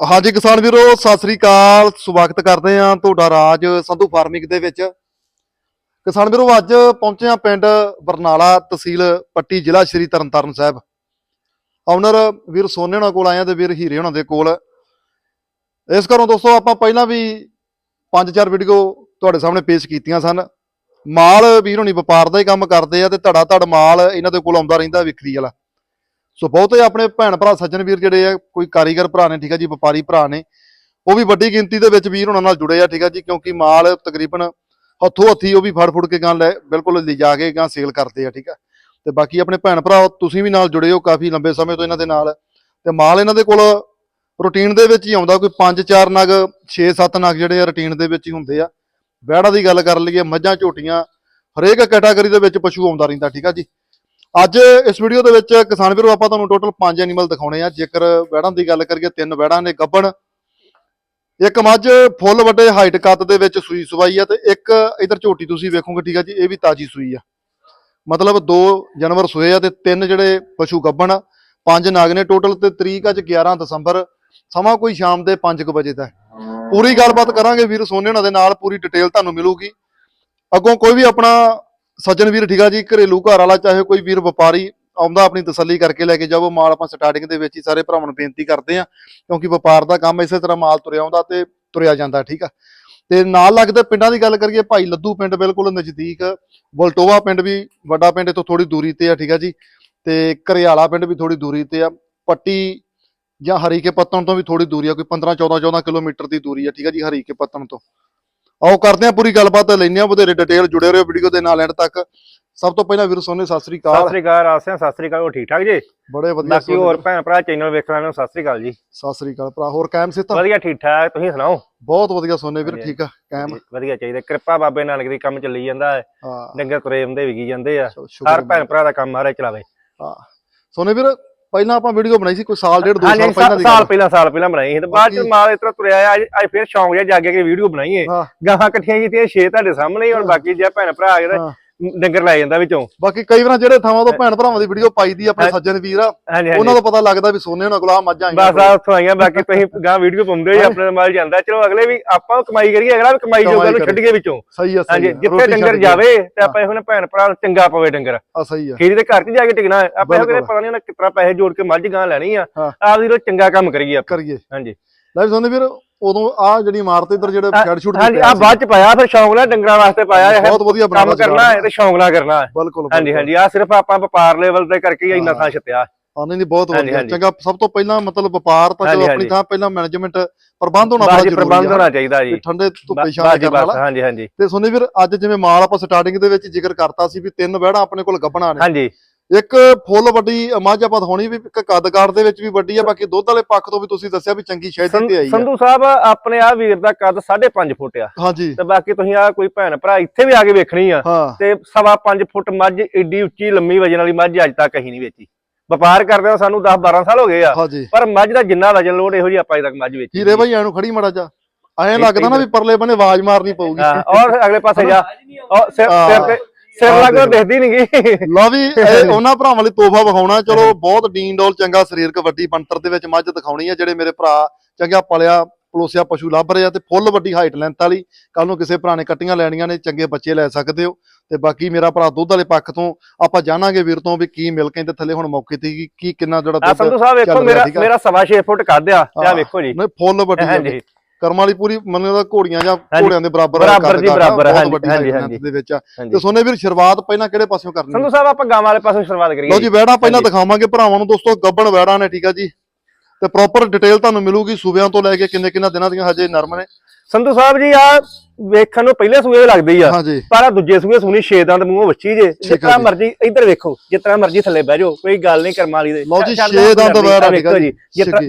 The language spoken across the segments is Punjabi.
ਹਾਂਜੀ ਕਿਸਾਨ ਵੀਰੋ, ਸਤਿ ਸ੍ਰੀ ਅਕਾਲ। ਸਵਾਗਤ ਕਰਦੇ ਹਾਂ ਤੁਹਾਡਾ ਰਾਜ ਸੰਧੂ ਫਾਰਮਿੰਗ ਦੇ ਵਿੱਚ। ਕਿਸਾਨ ਵੀਰੋ, ਅੱਜ ਪਹੁੰਚੇ ਹਾਂ ਪਿੰਡ ਬਰਨਾਲਾ ਤਹਿਸੀਲ ਪੱਟੀ ਜ਼ਿਲ੍ਹਾ ਸ਼੍ਰੀ ਤਰਨਤਾਰਨ ਸਾਹਿਬ। ਓਨਰ ਵੀਰ ਸੋਨੇ ਹੋਣਾ ਕੋਲ ਆਏ ਹਾਂ ਤੇ ਵੀਰ ਹੀਰੇ ਹੋਣਾ ਦੇ ਕੋਲ। ਇਸ ਘਰੋਂ ਦੋਸਤੋ, ਆਪਾਂ ਪਹਿਲਾਂ ਵੀ ਪੰਜ ਚਾਰ ਵੀਡੀਓ ਤੁਹਾਡੇ ਸਾਹਮਣੇ ਪੇਸ਼ ਕੀਤੀਆਂ ਸਨ। ਮਾਲ ਵੀਰ ਹੋਣੀ ਵਪਾਰ ਦਾ ਹੀ ਕੰਮ ਕਰਦੇ ਆ ਤੇ ਧੜਾ ਧੜ ਮਾਲ ਇਹਨਾਂ ਦੇ ਕੋਲ ਆਉਂਦਾ ਰਹਿੰਦਾ ਵਿਕਰੀ ਵਾਲਾ। ਸੋ ਬਹੁਤੇ ਆਪਣੇ ਭੈਣ ਭਰਾ, ਸੱਜਣ ਵੀਰ ਜਿਹੜੇ ਆ, ਕੋਈ ਕਾਰੀਗਰ ਭਰਾ ਨੇ, ਠੀਕ ਆ ਜੀ, ਵਪਾਰੀ ਭਰਾ ਨੇ, ਉਹ ਵੀ ਵੱਡੀ ਗਿਣਤੀ ਦੇ ਵਿੱਚ ਵੀਰ ਉਹਨਾਂ ਨਾਲ ਜੁੜੇ ਆ, ਠੀਕ ਆ ਜੀ, ਕਿਉਂਕਿ ਮਾਲ ਤਕਰੀਬਨ ਹੱਥੋਂ ਹੱਥੀ ਉਹ ਵੀ ਫੜ ਫੁੜ ਕੇ ਗਾਂ ਲੈ, ਬਿਲਕੁਲ ਲਿਜਾ ਕੇ ਗਾਂ ਸੇਲ ਕਰਦੇ ਆ, ਠੀਕ ਆ। ਤੇ ਬਾਕੀ ਆਪਣੇ ਭੈਣ ਭਰਾ, ਤੁਸੀਂ ਵੀ ਨਾਲ ਜੁੜੇ ਹੋ ਕਾਫੀ ਲੰਬੇ ਸਮੇਂ ਤੋਂ ਇਹਨਾਂ ਦੇ ਨਾਲ। ਤੇ ਮਾਲ ਇਹਨਾਂ ਦੇ ਕੋਲ ਰੂਟੀਨ ਦੇ ਵਿੱਚ ਹੀ ਆਉਂਦਾ, ਕੋਈ 5-4 ਨਗ 6-7 ਨਗ ਜਿਹੜੇ ਆ ਰੂਟੀਨ ਦੇ ਵਿੱਚ ਹੀ ਹੁੰਦੇ ਆ। ਵਹਿੜਾ ਦੀ ਗੱਲ ਕਰ ਲਈਏ, ਮੱਝਾਂ, ਝੋਟੀਆਂ, ਹਰੇਕ ਕੈਟਾਗਰੀ ਦੇ ਵਿੱਚ ਪਸ਼ੂ ਆਉਂਦਾ ਰਹਿੰਦਾ, ਠੀਕ ਆ ਜੀ। ਅੱਜ ਇਸ ਵੀਡੀਓ ਦੇ ਵਿੱਚ ਕਿਸਾਨ ਵੀਰੋ, ਆਪਾਂ ਤੁਹਾਨੂੰ ਟੋਟਲ 5 ਐਨੀਮਲ ਦਿਖਾਉਣੇ ਆ। ਜੇਕਰ ਵਹਿੜਾਂ ਦੀ ਗੱਲ ਕਰੀਏ, ਤਿੰਨ ਵੈੜਾਂ ਨੇ ਗੱਬਣ। ਇੱਕ ਮੱਝ, ਫੁੱਲ ਵੱਡੇ ਹਾਈਟ ਕੱਦ ਦੇ ਵਿੱਚ ਸੂਈ ਸਵਾਈ ਆ ਤੇ ਇੱਕ ਇਧਰ ਝੋਟੀ ਤੁਸੀਂ ਵੇਖੋਗੇ, ਠੀਕ ਆ ਜੀ, ਇਹ ਵੀ ਤਾਜੀ ਸੂਈ ਆ। ਮਤਲਬ ਦੋ ਜਾਨਵਰ ਸੂਏ ਆ ਤੇ ਤਿੰਨ ਜਿਹੜੇ ਪਸ਼ੂ ਗੱਬਣ ਆ। ਪੰਜ ਨਾਗ ਨੇ ਟੋਟਲ ਤੇ ਤਰੀਕ ਅੱਜ 11 ਦਸੰਬਰ, ਸਮਾਂ ਕੋਈ ਸ਼ਾਮ ਦੇ 5 ਵਜੇ ਦਾ ਪੂਰੀ ਗੱਲਬਾਤ ਕਰਾਂਗੇ ਵੀਰ, ਸੋਨੇ ਉਹਨਾਂ ਦੇ ਨਾਲ ਪੂਰੀ ਡਿਟੇਲ ਤੁਹਾਨੂੰ ਮਿਲੂਗੀ। ਅੱਗੋਂ ਕੋਈ ਵੀ ਆਪਣਾ ਸੱਜਣ ਵੀਰ, ਠੀਕ ਆ ਜੀ, ਘਰੇਲੂ ਘਰ ਵਾਲਾ, ਚਾਹੇ ਕੋਈ ਵੀਰ ਵਪਾਰੀ ਆਉਂਦਾ ਆਪਣੀ ਤਸੱਲੀ ਕਰਕੇ ਲੈ ਕੇ ਜਾਵੋ ਮਾਲ ਆਪਾਂ ਸਟਾਰਟਿੰਗ ਦੇ ਵਿੱਚ ਹੀ ਸਾਰੇ ਭਰਾਵਾਂ ਨੂੰ ਬੇਨਤੀ ਕਰਦੇ ਆ, ਕਿਉਂਕਿ ਵਪਾਰ ਦਾ ਕੰਮ ਇਸੇ ਤਰ੍ਹਾਂ ਮਾਲ ਤੁਰਿਆ ਆਉਂਦਾ ਤੇ ਤੁਰਿਆ ਜਾਂਦਾ, ਠੀਕ ਆ। ਤੇ ਨਾਲ ਲੱਗਦੇ ਪਿੰਡਾਂ ਦੀ ਗੱਲ ਕਰੀਏ, ਭਾਈ ਲੱਦੂ ਪਿੰਡ ਬਿਲਕੁਲ ਨਜ਼ਦੀਕ, ਵਲਟੋਵਾ ਪਿੰਡ ਵੀ ਵੱਡਾ ਪਿੰਡ ਤੋਂ ਥੋੜੀ ਦੂਰੀ ਤੇ ਆ, ਠੀਕ ਆ ਜੀ, ਤੇ ਘਰਿਆਲਾ ਪਿੰਡ ਵੀ ਥੋੜੀ ਦੂਰੀ ਤੇ ਆ, ਪੱਟੀ ਜਾਂ ਹਰੀਕੇ ਪੱਤਣ ਤੋਂ ਵੀ ਥੋੜੀ ਦੂਰੀ ਆ, ਕੋਈ 15 14 14 ਕਿਲੋਮੀਟਰ ਦੀ ਦੂਰੀ ਆ, ਠੀਕ ਆ ਜੀ, ਹਰੀਕੇ ਪੱਤਣ ਤੋਂ। ਆਓ ਕਰਦੇ ਆ ਪੂਰੀ ਗੱਲਬਾਤ ਲੈਂਦੇ ਆ ਵਧੇਰੇ ਡਿਟੇਲ ਜੁੜੇ ਰਹੋ ਵੀਡੀਓ ਦੇ ਨਾਲ ਐਂਡ ਤੱਕ। ਸਭ ਤੋਂ ਪਹਿਲਾਂ ਵੀਰ ਸੋਨੇ ਸਤਿ ਸ੍ਰੀ ਸਤਿ ਅਕਾਲ ਸ੍ਰੀ ਅਕਾਲ ਆਸਿਆ ਸਤਿ ਸ੍ਰੀ ਅਕਾਲ ਉਹ ਠੀਕ ਠਾਕ ਜੀ? ਬੜੇ ਵਧੀਆ ਬਾਕੀ ਹੋਰ। ਭੈਣ ਭਰਾ ਚੈਨਲ ਵੇਖਣ ਵਾਲਿਆਂ ਨੂੰ ਸਤਿ ਸ੍ਰੀ ਅਕਾਲ ਜੀ। ਸਤਿ ਸ੍ਰੀ ਅਕਾਲ ਭਰਾ ਹੋਰ ਕਾਇਮ ਸਿੱਤਾ ਵਧੀਆ ਠੀਕ ਠਾਕ ਤੁਸੀਂ ਸੁਣਾਓ? ਬਹੁਤ ਵਧੀਆ ਸੋਨੇ ਵੀਰ। ਠੀਕ ਆ ਕਾਇਮ ਵਧੀਆ ਚਾਹੀਦਾ ਕਿਰਪਾ ਬਾਬੇ ਨਾਨਕ ਦੀ ਕੰਮ ਚੱਲੀ ਜਾਂਦਾ ਹੈ। ਹਾਂ। ਡੰਗਰ ਤੁਰੇ ਹੁੰਦੇ ਵਿਕੀ ਜਾਂਦੇ ਆ। ਹਰ ਭੈਣ ਭਰਾ ਦਾ ਕੰਮ ਮਾਰੇ ਚਲਾਵੇ ਹਾਂ। ਸੋਨੇ ਵੀਰ ਪਹਿਲਾਂ ਆਪਾਂ ਵੀਡੀਓ ਬਣਾਈ ਸੀ ਕੋਈ ਸਾਲ ਡੇਢ ਦੋ ਸਾਲ ਪਹਿਲਾਂ ਦੀ ਸਾਲ ਪਹਿਲਾਂ ਸਾਲ ਪਹਿਲਾਂ ਬਣਾਈ ਸੀ ਤੇ ਬਾਅਦ ਚ ਮਾਲ ਇਤਰਾ ਤੁਰਿਆ ਆ ਅੱਜ ਫੇਰ ਸ਼ੌਂਕ ਜਿਹਾ ਜਾਗੇ ਕੇ ਵੀਡੀਓ ਬਣਾਈਏ ਗਾਹਾਂ ਇਕੱਠੀਆਂ ਕੀਤੀਆਂ ਛੇ ਤੁਹਾਡੇ ਸਾਹਮਣੇ ਹੀ ਹੁਣ। ਬਾਕੀ ਜੇ ਭੈਣ ਭਰਾ ਆ ਜਿਹੜੇ। ਡੰਗਰ ਲੈ ਜਾਂਦਾ ਵਿੱਚੋਂ ਬਾਕੀ ਕਈ ਵਾਰ ਜਿਹੜੇ ਥਾਵਾਂ ਤੋਂ ਭੈਣ ਭਰਾਵਾਂ ਦੀ ਵੀਡੀਓ ਪਾਈ ਦੀ ਆਪਣੇ। ਸੱਜਣ ਵੀਰ ਆ ਉਹਨਾਂ ਦਾ ਪਤਾ ਲੱਗਦਾ ਵੀ ਸੋਨੇ ਉਹਨਾਂ ਕੋਲ ਆ ਮੱਝਾਂ ਆਈਆਂ ਬਸ ਆ ਉੱਥੋਂ ਆਈਆਂ ਬਾਕੀ ਤੁਸੀਂ ਗਾਂ ਵੀਡੀਓ ਪਾਉਂਦੇ ਹੋ ਆਪਣੇ ਮਾਲ ਜਾਂਦਾ ਚਲੋ ਅਗਲੇ ਵੀ ਆਪਾਂ ਕਮਾਈ ਕਰੀਏ ਅਗਲਾ ਵੀ ਕਮਾਈ ਜੋਗਾ ਨੂੰ। ਛੱਡ ਕੇ ਵਿੱਚੋਂ ਸਹੀ ਆ ਸਹੀ ਜਿੱਥੇ ਡੰਗਰ। ਜਾਵੇ ਤੇ ਆਪਾਂ ਇਹੋ ਜਿਹੇ ਭੈਣ ਭਰਾ ਨੂੰ ਚੰਗਾ ਪਵੇ ਡੰਗਰ ਆ ਸਹੀ ਆ ਖੇਰੀ ਦੇ ਘਰ 'ਚ ਜਾ ਕੇ ਟਿਕਣਾ। ਆਪਾਂ ਇਹੋ ਬਿਲਕੁਲ। ਪਤਾ ਨਹੀਂ ਉਹਨਾਂ ਕਿਤਨਾ ਪੈਸੇ ਜੋੜ ਕੇ ਮੱਝ ਗਾਂ ਲੈਣੀ ਆ। ਆਪਦੀ ਰੋ ਚੰਗਾ ਕੰਮ ਕਰੀਏ ਆਪਾਂ ਕਰੀਏ ਹਾਂਜੀ ਲੈ ਸੋਨੇ ਵੀਰ ਉਦੋਂ ਆ ਜਿਹੜੀ ਇਮਾਰਤ ਇੱਧਰ ਜਿਹੜੇ ਹਾਂ, ਛੱਡ ਛੁੱਟ ਹਾਂਜੀ ਆ ਬਾਅਦ 'ਚ ਪਾਇਆ ਫਿਰ ਸ਼ੌਂਕ ਨਾਲ ਡੰਗਰਾਂ ਵਾਸਤੇ ਪਾਇਆ ਇਹ ਬਹੁਤ ਵਧੀਆ ਕੰਮ ਕਰਨਾ ਹੈ ਤੇ ਸ਼ੌਂਕ ਨਾਲ ਕਰਨਾ। ਹੈ ਬਿਲਕੁਲ ਹਾਂਜੀ ਹਾਂਜੀ ਆ ਸਿਰਫ ਆਪਾਂ ਵਪਾਰ ਲੈਵਲ ਤੇ ਕਰਕੇ ਹੀ ਇੰਨਾ ਹਾਂ। ਥਾਂ ਛੱਤਿਆ। ਹਾਂ ਨਹੀਂ ਨਹੀਂ ਬਹੁਤ ਵਧੀਆ। ਚੰਗਾ ਸਭ ਤੋਂ ਪਹਿਲਾਂ ਮਤਲਬ ਵਪਾਰ ਤਾਂ ਚਲੋ ਆਪਣੀ। ਥਾਂ ਪਹਿਲਾਂ ਮੈਨੇਜਮੈਂਟ ਪ੍ਰਬੰਧ ਹੋਣਾ ਬਹੁਤ ਜ਼ਰੂਰੀ ਪ੍ਰਬੰਧ ਆ। ਹੋਣਾ ਚਾਹੀਦਾ ਜੀ। ਠੰਡੇ ਤੋਂ ਪੇਸ਼ਾਨ ਕਰਨ ਵਾਲਾ। ਹਾਂਜੀ ਹਾਂਜੀ। ਤੇ ਸੋਨੇ ਵੀਰ ਅੱਜ ਜਿਵੇਂ ਮਾਲ ਆਪਾਂ ਸਟਾਰਟਿੰਗ ਦੇ ਵਿੱਚ ਜ਼ਿਕਰ ਕਰਤਾ ਸੀ ਵੀ ਤਿੰਨ ਵਹਿੜਾਂ ਆਪਣੇ ਕੋਲ ਗੱਬਣਾ ਨੇ। ਹਾਂਜੀ। ਇੱਕ ਫੁੱਲ ਵੱਡੀ ਮੱਝ ਆਪਾਂ ਦਿਖਾਉਣੀ ਵੀ ਇੱਕ ਕੱਦਕਾਰ ਦੇ ਵਿੱਚ ਵੀ ਵੱਡੀ ਆ ਬਾਕੀ ਦੁੱਧ ਵਾਲੇ ਪੱਖ ਤੋਂ ਵੀ ਤੁਸੀਂ ਦੱਸਿਆ ਵੀ ਚੰਗੀ ਸ਼ਹਿਦ ਤੇ ਆਈ ਆ। ਸੰਧੂ ਸਾਹਿਬ ਆਪਣੇ ਆ ਵੀਰ ਦਾ ਕੱਦ 5.5 ਫੁੱਟ ਆ। ਹਾਂਜੀ। ਤੇ ਬਾਕੀ ਤੁਸੀਂ ਆ ਕੋਈ ਭੈਣ ਭਰਾ ਇੱਥੇ ਵੀ ਆ ਕੇ ਵੇਖਣੀ ਆ। ਤੇ ਸਵਾ 5 ਫੁੱਟ ਮੱਝ ਏਡੀ ਉੱਚੀ ਲੰਮੀ ਵਜਨ ਵਾਲੀ ਮੱਝ ਅੱਜ ਤੱਕ ਅਸੀਂ ਨਹੀਂ ਵੇਚੀ। ਵਪਾਰ ਕਰਦੇ ਆ ਸਾਨੂੰ 10 12 ਸਾਲ ਹੋ ਗਏ ਆ। ਪਰ ਮੱਝ ਦਾ ਜਿੰਨਾ ਵਜਨ ਲੋਡ ਇਹੋ ਜੀ ਆਪਾਂ ਅਜੇ ਤੱਕ ਮੱਝ ਵੇਚੀ ਹੀਰੇ ਭਾਈ ਐਨੂੰ ਖੜੀ ਮੜਾ ਜਾ ਐਂ ਲੱਗਦਾ ਨਾ ਵੀ ਪਰਲੇ ਬੰਨੇ ਆਵਾਜ਼ ਮਾਰਨੀ ਪਊਗੀ। ਔਰ ਅਗਲੇ ਪਾਸੇ ਜਾ। ਔਰ। ਸਿਰ ਤੇ ਸਿਰ ਹਾਂ, ਲੱਗੋ ਦੇਖੋ। ਦਿਖਦੀ ਨਹੀਂਗੀ ਲਓ ਵੀ ਇਹ ਉਹਨਾਂ ਭਰਾਵਾਂ ਲਈ ਤੋਹਫਾ ਵਿਖਾਉਣਾ। ਚਲੋ ਬਹੁਤ ਡੀਨ ਡੋਲ ਚੰਗਾ ਸਰੀਰਕ ਵੱਡੀ ਬੰਤਰ ਦੇ ਵਿੱਚ ਮੱਝ ਦਿਖਾਉਣੀ ਆ ਜਿਹੜੇ ਮੇਰੇ ਭਰਾ ਚੰਗਾ ਪਲਿਆ ਪਲੋਸਿਆ ਪਸ਼ੂ ਲੱਭ ਰਹੇ ਆ ਤੇ ਫੁੱਲ ਵੱਡੀ ਹਾਈਟ ਲੈਂਥ ਵਾਲੀ। ਕੱਲ ਨੂੰ ਕਿਸੇ ਭਰਾ ਨੇ ਕੱਟੀਆਂ ਲੈਣੀਆਂ ਨੇ ਚੰਗੇ ਬੱਚੇ ਲੈ ਸਕਦੇ ਹੋ। ਤੇ ਬਾਕੀ ਮੇਰਾ ਭਰਾ ਦੁੱਧ ਵਾਲੇ ਪੱਖ ਤੋਂ ਆਪਾਂ ਜਾਣਾਂਗੇ ਵੀਰ ਤੋਂ ਵੀ ਕੀ ਮਿਲ ਕੇ ਤੇ ਥੱਲੇ ਹੁਣ ਮੌਕੇ ਤੇ ਕੀ- ਕਿੰਨਾ ਜਿਹੜਾ ਆ ਦੁੱਧ ਸੰਧੂ ਸਾਹਿਬ ਵੇਖੋ ਮੇਰਾ। ਮੇਰਾ ਸਵਾ 6 ਫੁੱਟ ਕੱਦ ਆ। ਤੇ ਆ ਹਾਂ। ਵੇਖੋ ਜੀ। ਨਹੀਂ ਫੁੱਲ ਵੱਡੀ ਹਾਂਜੀ। ਕਰਮ ਵਾਲੀ ਪੂਰੀ ਮੰਨੇ ਦਾ ਘੋੜੀਆਂ ਜਾਂ। ਘੋੜਿਆਂ ਦੇ ਬਰਾਬਰ ਬਰਾਬਰ ਆ, ਬਰਾਬਰ, ਹਾਂਜੀ, ਹਾਂਜੀ, ਹਾਂਜੀ। ਦੇ ਵਿੱਚ ਤੇ ਸੋਨੇ ਵੀਰ ਸ਼ੁਰੂਆਤ ਪਹਿਲਾਂ ਕਿਹੜੇ ਪਾਸਿਓਂ ਕਰਨੀ ਸੰਧੂ ਸਾਹਿਬ ਆਪਾਂ ਗਾਂ ਵਾਲੇ ਪਾਸੋਂ ਸ਼ੁਰੂਆਤ ਕਰੀਏ ਲਓ ਜੀ ਵੈੜਾ ਪਹਿਲਾਂ। ਦਿਖਾਵਾਂਗੇ ਭਰਾਵਾਂ ਨੂੰ ਦੋਸਤੋ ਗੱਬਣ ਵੈੜਾ ਨੇ ਠੀਕ ਆ ਜੀ ਤੇ ਪ੍ਰੋਪਰ ਡਿਟੇਲ ਤੁਹਾਨੂੰ ਮਿਲੂਗੀ ਸੂਬਿਆਂ ਤੋਂ ਲੈ ਕੇ ਕਿੰਨੇ ਕਿੰਨਾ ਦਿਨਾਂ ਦੀਆਂ ਹਜੇ ਨਰਮ ਨੇ ਸੰਧੂ ਸਾਹਿਬ ਜੀ ਆ ਵੇਖਣ ਨੂੰ ਪਹਿਲੇ ਸੂਏ ਲੱਗਦੀ ਆ ਪਰ ਆ ਦੂਜੇ ਸੂਏ ਸੂਣੀ ਛੇ ਦੰਦ ਮੂੰਹੋਂ ਵੱਛੀ ਜੇ ਜਿਸ ਆ ਤਰ੍ਹਾਂ ਜੀ। ਮਰਜ਼ੀ ਇੱਧਰ ਵੇਖੋ ਤਰ੍ਹਾਂ ਮਰਜ਼ੀ ਥੱਲੇ ਬਹਿ ਜਾਓ ਕੋਈ ਗੱਲ ਨਹੀਂ ਕਰਮ ਵਾਲੀ ਦੇ। ਲਓ ਜੀ, ਛੇ ਦੰਦ ਵਗੈਰਾ ਆ ਵੇਖੋ ਜੀ,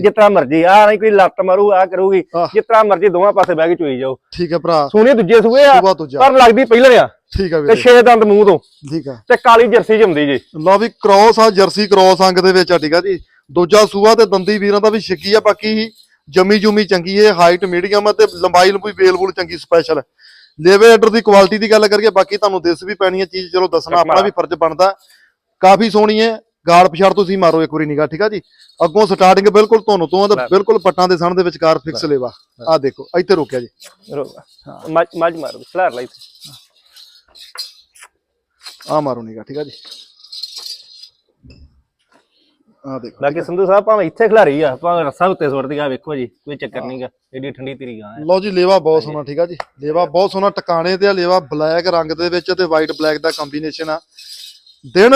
ਤਰ੍ਹਾਂ ਮਰਜ਼ੀ ਆ ਨਹੀਂ ਕੋਈ ਲੱਤ ਮਾਰੂ ਆ ਕਰੂਗੀ ਤਰ੍ਹਾਂ ਮਰਜ਼ੀ ਦੋਵਾਂ ਪਾਸੇ ਬਹਿ ਕੇ ਚੋਈ ਜਾਓ। ਠੀਕ ਹੈ ਭਰਾ। ਸੂਣੀ ਦੂਜੇ ਸੂਏ ਆ ਪਰ ਲੱਗਦੀ ਪਹਿਲੇ ਆ ਠੀਕ ਹੈ ਤੇ ਵੀਰੇ ਛੇ ਦੰਦ ਮੂੰਹ ਤੋਂ ਠੀਕ ਆ। ਤੇ ਕਾਲੀ ਜਰਸੀ ਜੰਮਦੀ ਜੀ। ਲਓ ਵੀ ਕ੍ਰੋਸ ਆ ਜਰਸੀ ਕ੍ਰੋਸ ਅੰਗ ਦੇ ਵਿੱਚ ਆ ਠੀਕ ਆ ਜੀ। ਦੂਜਾ ਸੂਆ ਤੇ ਦੰਦੀ ਵੀਰਾਂ ਦਾ ਵੀ ਛਿੱਕੀ ਆ ਬਾਕੀ ਜਮੀ ਜੁਮੀ ਚੰਗੀ ਏ ਹਾਈਟ ਮੀਡੀਅਮ ਤੇ ਲੰਬਾਈ ਲੰਬੂਈ ਵੇਲ ਵੂਲ ਚੰਗੀ ਸਪੈਸ਼ਲ ਲੇਵੇ ਆਰਡਰ ਦੀ ਕੁਆਲਿਟੀ ਦੀ ਗੱਲ ਕਰੀਏ ਬਾਕੀ ਤੁਹਾਨੂੰ ਦਿਸ ਵੀ ਪੈਣੀ ਹੈ ਚੀਜ਼ ਚਲੋ ਦੱਸਣਾ ਆਪਣਾ ਵੀ ਫਰਜ਼ ਬਣਦਾ। ਕਾਫੀ ਸੋਹਣੀ ਹੈ ਗਾਲ ਪਛਾੜ ਤੁਸੀਂ ਮਾਰੋ ਇੱਕ ਵਾਰੀ ਨਿਗਾ ਠੀਕ ਆ ਜੀ? ਅੱਗੋਂ ਸਟਾਰਟਿੰਗ ਬਿਲਕੁਲ ਤੁਹਾਨੂੰ ਤੋਂ ਤੇ। ਬਿਲਕੁਲ ਪੱਟਾਂ ਦੇ ਸਣ ਦੇ ਵਿਚਕਾਰ ਫਿਕਸ ਲੇਵਾ। ਆ ਦੇਖੋ ਇੱਥੇ ਰੋਕਿਆ ਜੀ। ਰੋਕ। ਮੱਝ ਮੱਝ ਮਾਰ ਖਲਾਰ ਲਈ ਆ ਮਾਰੋ ਨਿਗਾ ਠੀਕ ਆ ਜੀ? ਆ ਦੇਖੋ ਬਾਕੀ ਸੰਧੂ ਸਾਹਿਬ ਭਾਵੇਂ ਇੱਥੇ ਖਿਲਾਰੀ ਆ ਭਾਵੇਂ ਰੱਸਾ ਉੱਤੇ ਸੁੱਟਦੀ ਆ ਵੇਖੋ ਜੀ ਕੋਈ ਚੱਕਰ ਨਹੀਂਗਾ ਏਡੀ ਠੰਡੀ ਤੇਰੀ ਗਾਂ ਹੈ ਲਓ ਜੀ ਲੇਵਾ ਬਹੁਤ ਸੋਹਣਾ ਠੀਕ ਆ ਜੀ। ਲੇਵਾ ਬਹੁਤ ਸੋਹਣਾ ਟਿਕਾਣੇ ਤੇ ਆ ਲੇਵਾ ਬਲੈਕ ਰੰਗ ਦੇ ਵਿੱਚ ਤੇ ਵਾਈਟ ਬਲੈਕ ਦਾ ਕੰਬੀਨੇਸ਼ਨ ਆ। ਦਿਨ